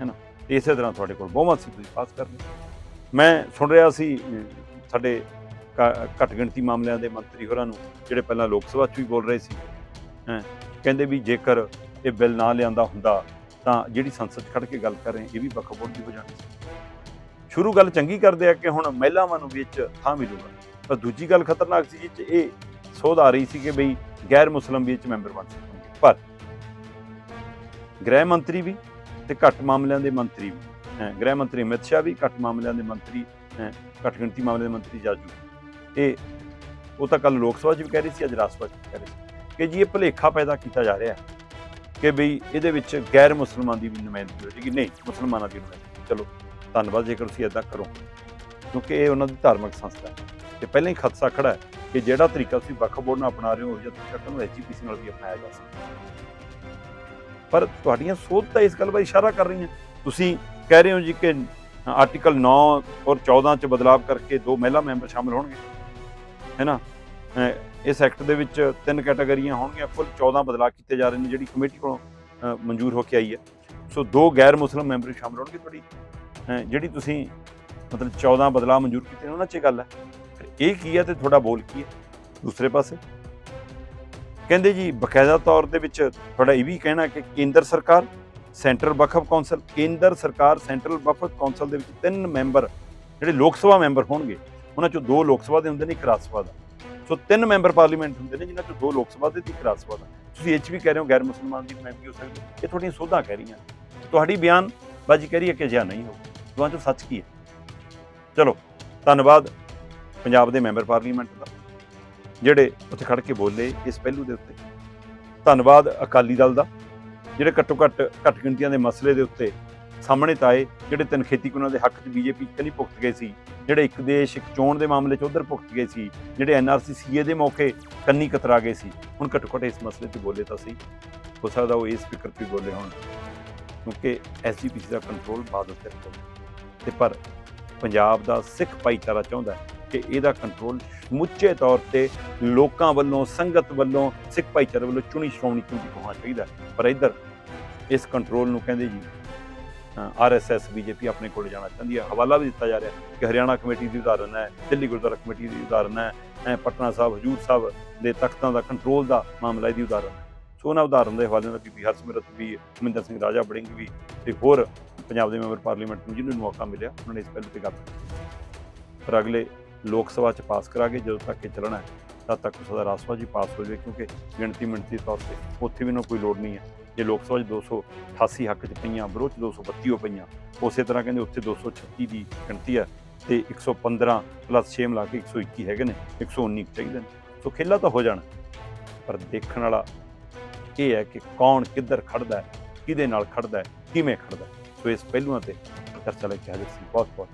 ਹੈ ਨਾ? ਇਸੇ ਤਰ੍ਹਾਂ ਤੁਹਾਡੇ ਕੋਲ ਬਹੁਮਤ ਸੀ, ਤੁਸੀਂ ਪਾਸ ਕਰ ਲਿਆ ਮੈਂ ਸੁਣ ਰਿਹਾ ਸੀ ਸਾਡੇ ਘ- ਘੱਟ ਗਿਣਤੀ ਮਾਮਲਿਆਂ ਦੇ ਮੰਤਰੀ ਹੋਰਾਂ ਨੂੰ, ਜਿਹੜੇ ਪਹਿਲਾਂ ਲੋਕ ਸਭਾ 'ਚ ਵੀ ਬੋਲ ਰਹੇ ਸੀ। ਹੈਂ, ਕਹਿੰਦੇ ਵੀ ਜੇਕਰ ਇਹ ਬਿੱਲ ਨਾ ਲਿਆਂਦਾ ਹੁੰਦਾ, ਤਾਂ ਜਿਹੜੀ ਸੰਸਦ 'ਚ ਖੜ ਕੇ ਗੱਲ ਕਰ ਰਹੇ ਇਹ ਵੀ ਵਕਫ ਬੋਰਡ ਦੀ ਹੋ ਜਾਣੀ ਸੀ। ਸ਼ੁਰੂ ਗੱਲ ਚੰਗੀ ਕਰਦੇ ਆ ਕਿ ਹੁਣ ਮਹਿਲਾਵਾਂ ਨੂੰ ਵੀ 'ਚ ਥਾਂ ਮਿਲੂਗਾ। ਪਰ ਦੂਜੀ ਗੱਲ ਖਤਰਨਾਕ ਸੀ ਜਿਹ 'ਚ ਇਹ ਸੋਧ ਆ ਰਹੀ ਸੀ ਕਿ ਬਈ ਗੈਰ ਮੁਸਲਮ ਵੀ ਇਹ ਮੈਂਬਰ ਬਣ ਸਕਣਗੇ। ਪਰ ਗ੍ਰਹਿ ਮੰਤਰੀ ਵੀ ਤੇ ਘੱਟ ਮਾਮਲਿਆਂ ਦੇ ਮੰਤਰੀ ਵੀ ਹੈਂ, ਗ੍ਰਹਿ ਮੰਤਰੀ ਅਮਿਤ ਸ਼ਾਹ ਵੀ ਘੱਟ ਮਾਮਲਿਆਂ ਦੇ ਮੰਤਰੀ ਹੈਂ, ਘੱਟ ਗਿਣਤੀ ਮਾਮਲਿਆਂ ਦੇ ਮੰਤਰੀ ਜਾਜੂ ਇਹ ਉਹ ਤਾਂ ਕੱਲ ਲੋਕ ਸਭਾ 'ਚ ਵੀ ਕਹਿ ਰਹੀ ਸੀ ਅੱਜ ਰਾਜ ਸਭਾ 'ਚ ਵੀ ਕਹਿ ਰਹੀ ਸੀ ਕਿ ਜੀ ਇਹ ਭੁਲੇਖਾ ਪੈਦਾ ਕੀਤਾ ਜਾ ਰਿਹਾ ਹੈ ਕਿ ਬਈ ਇਹਦੇ ਵਿੱਚ ਗੈਰ ਮੁਸਲਮਾਨ ਦੀ ਵੀ ਨੁਮਾਇੰਦਗੀ ਹੋ ਜਾਏਗੀ। ਨਹੀਂ ਮੁਸਲਮਾਨਾਂ ਦੀ ਨੁਮਾਇੰਦਗੀ। ਚਲੋ ਧੰਨਵਾਦ ਜੇਕਰ ਤੁਸੀਂ ਇਦਾਂ ਕਰੋ ਕਿਉਂਕਿ ਇਹ ਉਹਨਾਂ ਦੀ ਧਾਰਮਿਕ ਸੰਸਥਾ ਹੈ। ਤੇ ਪਹਿਲਾਂ ਹੀ ਖਦਸ਼ਾ ਖੜਾ ਹੈ ਕਿ ਜਿਹੜਾ ਤਰੀਕਾ ਤੁਸੀਂ ਵੱਖ ਬੋਰਡ ਨਾਲ ਅਪਣਾ ਰਹੇ ਹੋ ਜਾਂ ਤਰੀਕਾ ਨੂੰ ਐਜੀਪੀਸੀ ਨਾਲ ਵੀ ਅਪਣਾਇਆ ਜਾ ਸਕਦਾ ਪਰ ਤੁਹਾਡੀਆਂ ਸੋਧ ਤਾਂ ਇਸ ਗੱਲ ਵੱਲ ਇਸ਼ਾਰਾ ਕਰ ਰਹੀਆਂ। ਤੁਸੀਂ ਕਹਿ ਰਹੇ ਹੋ ਜੀ ਕਿ ਆਰਟੀਕਲ 9 ਔਰ 14 ਚ ਬਦਲਾਅ ਕਰਕੇ ਦੋ ਮਹਿਲਾ ਮੈਂਬਰ ਸ਼ਾਮਲ ਹੋਣਗੇ। ਹੈ ਨਾ? ਇਸ ਐਕਟ ਦੇ ਵਿੱਚ ਤਿੰਨ ਕੈਟਾਗਰੀਆਂ ਹੋਣਗੀਆਂ। ਕੁੱਲ 14 ਬਦਲਾਅ ਕੀਤੇ ਜਾ ਰਹੇ ਨੇ, ਜਿਹੜੀ ਕਮੇਟੀ ਕੋਲੋਂ ਮਨਜ਼ੂਰ ਹੋ ਕੇ ਆਈ ਹੈ। ਸੋ ਦੋ ਗੈਰ ਮੁਸਲਮ ਮੈਂਬਰ ਸ਼ਾਮਲ ਹੋਣਗੇ ਤੁਹਾਡੀ। ਜਿਹੜੀ ਤੁਸੀਂ, ਮਤਲਬ 14 ਬਦਲਾਅ ਮਨਜ਼ੂਰ ਕੀਤੇ ਨੇ, ਉਹਨਾਂ 'ਚ ਗੱਲ ਹੈ। ਇਹ ਕੀ ਹੈ ਤੇ ਤੁਹਾਡਾ ਬੋਲ ਕੀ ਹੈ? ਦੂਸਰੇ ਪਾਸੇ ਕਹਿੰਦੇ ਜੀ ਬਕਾਇਦਾ ਤੌਰ ਦੇ ਵਿੱਚ ਤੁਹਾਡਾ ਇਹ ਵੀ ਕਹਿਣਾ ਕਿ ਕੇਂਦਰ ਸਰਕਾਰ, ਸੈਂਟਰਲ ਵਕਫ ਕੌਂਸਲ, ਕੇਂਦਰ ਸਰਕਾਰ, ਸੈਂਟਰਲ ਵਕਫ ਕੌਂਸਲ ਦੇ ਵਿੱਚ ਤਿੰਨ ਮੈਂਬਰ, ਜਿਹੜੇ ਲੋਕ ਸਭਾ ਮੈਂਬਰ ਹੋਣਗੇ, ਉਹਨਾਂ ਚੋਂ ਦੋ ਲੋਕ ਸਭਾ ਦੇ ਹੁੰਦੇ ਨੇ, ਇੱਕ ਰਾਜ ਸਭਾ ਦਾ। ਸੋ ਤਿੰਨ ਮੈਂਬਰ ਪਾਰਲੀਮੈਂਟ ਹੁੰਦੇ ਨੇ, ਜਿਨ੍ਹਾਂ ਚੋਂ ਦੋ ਲੋਕ ਸਭਾ ਦੇ ਤੇ ਇੱਕ ਰਾਜ ਸਭਾ ਦਾ। ਤੁਸੀਂ ਇਹ 'ਚ ਵੀ ਕਹਿ ਰਹੇ ਹੋ, ਗੈਰ ਮੁਸਲਮਾਨ ਦੀ ਮੈਂਬਰੀ ਹੋ ਸਕਦੀ ਇਹ ਤੁਹਾਡੀਆਂ ਸੋਧਾਂ ਕਹਿ ਰਹੀਆਂ। ਤੁਹਾਡੀ ਬਿਆਨ ਬਾਜ਼ੀ ਕਹਿ ਰਹੀ ਹੈ ਕਿ ਅਜਿਹਾ ਨਹੀਂ ਹੋ ਦੋਵਾਂ ਚੋਂ ਸੱਚ ਕੀ ਹੈ? ਚਲੋ, ਧੰਨਵਾਦ ਪੰਜਾਬ ਦੇ ਮੈਂਬਰ ਪਾਰਲੀਮੈਂਟ ਦਾ। ਜਿਹੜੇ ਉੱਥੇ ਖੜ ਕੇ ਬੋਲੇ ਇਸ ਪਹਿਲੂ ਦੇ ਉੱਤੇ। ਧੰਨਵਾਦ ਅਕਾਲੀ ਦਲ ਦਾ, ਜਿਹੜੇ ਘੱਟੋ ਘੱਟ ਘੱਟ ਗਿਣਤੀਆਂ ਦੇ ਮਸਲੇ ਦੇ ਉੱਤੇ ਸਾਹਮਣੇ ਤਾਂ ਆਏ, ਜਿਹੜੇ ਤਿੰਨ ਖੇਤੀ ਕਾਨੂੰਨਾਂ ਦੇ ਹੱਕ 'ਚ ਬੀਜੇਪੀ ਕਲੀ ਭੁਗਤ ਗਏ ਸੀ, ਜਿਹੜੇ ਇੱਕ ਦੇਸ਼, ਇੱਕ ਚੋਣ ਦੇ ਮਾਮਲੇ 'ਚ ਉਧਰ ਭੁਗਤ ਗਏ ਸੀ, ਜਿਹੜੇ ਐਨਆਰਸੀ ਸੀਏ ਦੇ ਮੌਕੇ ਕੰਨੀ ਕਤਰਾ ਗਏ ਸੀ, ਹੁਣ ਘੱਟੋ ਘੱਟ ਇਸ ਮਸਲੇ ਤੇ ਬੋਲੇ ਤਾਂ ਸੀ ਹੋ ਸਕਦਾ ਉਹ ਇਸ ਫਿਕਰ ਤੇ ਬੋਲੇ ਹੋਣ, ਕਿਉਂਕਿ ਐਸਜੀਪੀਸੀ ਦਾ ਕੰਟਰੋਲ ਬਾਦਲ ਤੇ ਤੇ ਪਰ ਪੰਜਾਬ ਦਾ ਸਿੱਖ ਭਾਈਚਾਰਾ ਚਾਹੁੰਦਾ ਕਿ ਇਹਦਾ ਕੰਟਰੋਲ ਮੁੱਚੇ ਤੌਰ ਤੇ ਲੋਕਾਂ ਵੱਲੋਂ, ਸੰਗਤ ਵੱਲੋਂ, ਸਿੱਖ ਭਾਈਚਾਰੇ ਵੱਲੋਂ ਚੁਣੀ ਸ਼੍ਰੋਮਣੀ ਕਮੇਟੀ ਕੋਲ ਹੋਣਾ ਚਾਹੀਦਾ ਪਰ ਇੱਧਰ ਇਸ ਕੰਟਰੋਲ ਨੂੰ ਕਹਿੰਦੇ ਜੀ ਆਰਐਸਐਸ ਬੀਜੇਪੀ ਆਪਣੇ ਕੋਲ ਜਾਣਾ ਚਾਹੁੰਦੀ ਹੈ। ਹਵਾਲਾ ਵੀ ਦਿੱਤਾ ਜਾ ਰਿਹਾ ਕਿ ਹਰਿਆਣਾ ਕਮੇਟੀ ਦੀ ਉਦਾਹਰਨ ਹੈ, ਦਿੱਲੀ ਗੁਰਦੁਆਰਾ ਕਮੇਟੀ ਦੀ ਉਦਾਹਰਨ ਹੈ, ਐ ਪਟਨਾ ਸਾਹਿਬ, ਹਜੂਰ ਸਾਹਿਬ ਦੇ ਤਖਤਾਂ ਦਾ ਕੰਟਰੋਲ ਦਾ ਮਾਮਲਾ ਇਹਦੀ ਉਦਾਹਰਨ ਹੈ। ਸੋ ਉਹਨਾਂ ਉਦਾਹਰਨ ਦੇ ਹਵਾਲੇ ਨਾਲ ਬੀਬੀ ਹਰਸਿਮਰਤ ਵੀ ਅਮਰਿੰਦਰ ਸਿੰਘ ਰਾਜਾ ਬੜਿੰਗ ਵੀ ਤੇ ਹੋਰ ਪੰਜਾਬ ਦੇ ਮੈਂਬਰ ਪਾਰਲੀਮੈਂਟ ਨੂੰ ਜਿਹਨੂੰ ਨੂੰ ਮੌਕਾ ਮਿਲਿਆ, ਉਹਨਾਂ ਨੇ ਇਸ ਪਹਿਲੂ ਤੇ ਗੱਲ ਕੀਤੀ। ਪਰ ਅਗਲੇ ਲੋਕ ਸਭਾ ਚ ਪਾਸ ਕਰਾਂਗੇ, ਜਦੋਂ ਤੱਕ ਇਹ ਚੱਲਣਾ ਹੈ, ਤਦ ਤੱਕ ਉਸ ਦਾ ਰਾਜ ਸਭਾ 'ਚ ਹੀ ਪਾਸ ਹੋ ਜਾਵੇ, ਕਿਉਂਕਿ ਗਿਣਤੀ ਮਿਣਤੀ ਤੌਰ ਤੇ ਉੱਥੇ ਵੀ ਨਾ ਕੋਈ ਲੋੜ ਨਹੀਂ ਹੈ। ਜੇ ਲੋਕ ਸਭਾ 'ਚ 288 ਹੱਕ 'ਚ ਪਈਆਂ, ਵਿਰੋਧ 'ਚ 232 ਹੋ ਪਈਆਂ, ਉਸੇ ਤਰ੍ਹਾਂ ਕਹਿੰਦੇ ਉੱਥੇ 236 ਦੀ ਗਿਣਤੀ ਹੈ ਤੇ 115 ਪਲੱਸ 6 ਮਿਲਾ ਕੇ 121 ਹੈਗੇ ਨੇ 119 ਚਾਹੀਦੇ ਨੇ। ਸੋ ਖੇਲਾ ਤਾਂ ਹੋ ਜਾਣਾ, ਪਰ ਦੇਖਣ ਵਾਲਾ ਇਹ ਹੈ ਕਿ ਕੌਣ ਕਿੱਧਰ ਖੜਦਾ ਹੈ, ਕਿਹਦੇ ਨਾਲ ਖੜਦਾ ਹੈ, ਕਿਵੇਂ ਖੜਦਾ ਸੋ ਇਸ ਪਹਿਲੂਆਂ ਤੇ ਚਰਚਾ ਲੈ ਕੇ ਹਾਜ਼ਰ ਸੀ। ਬਹੁਤ ਬਹੁਤ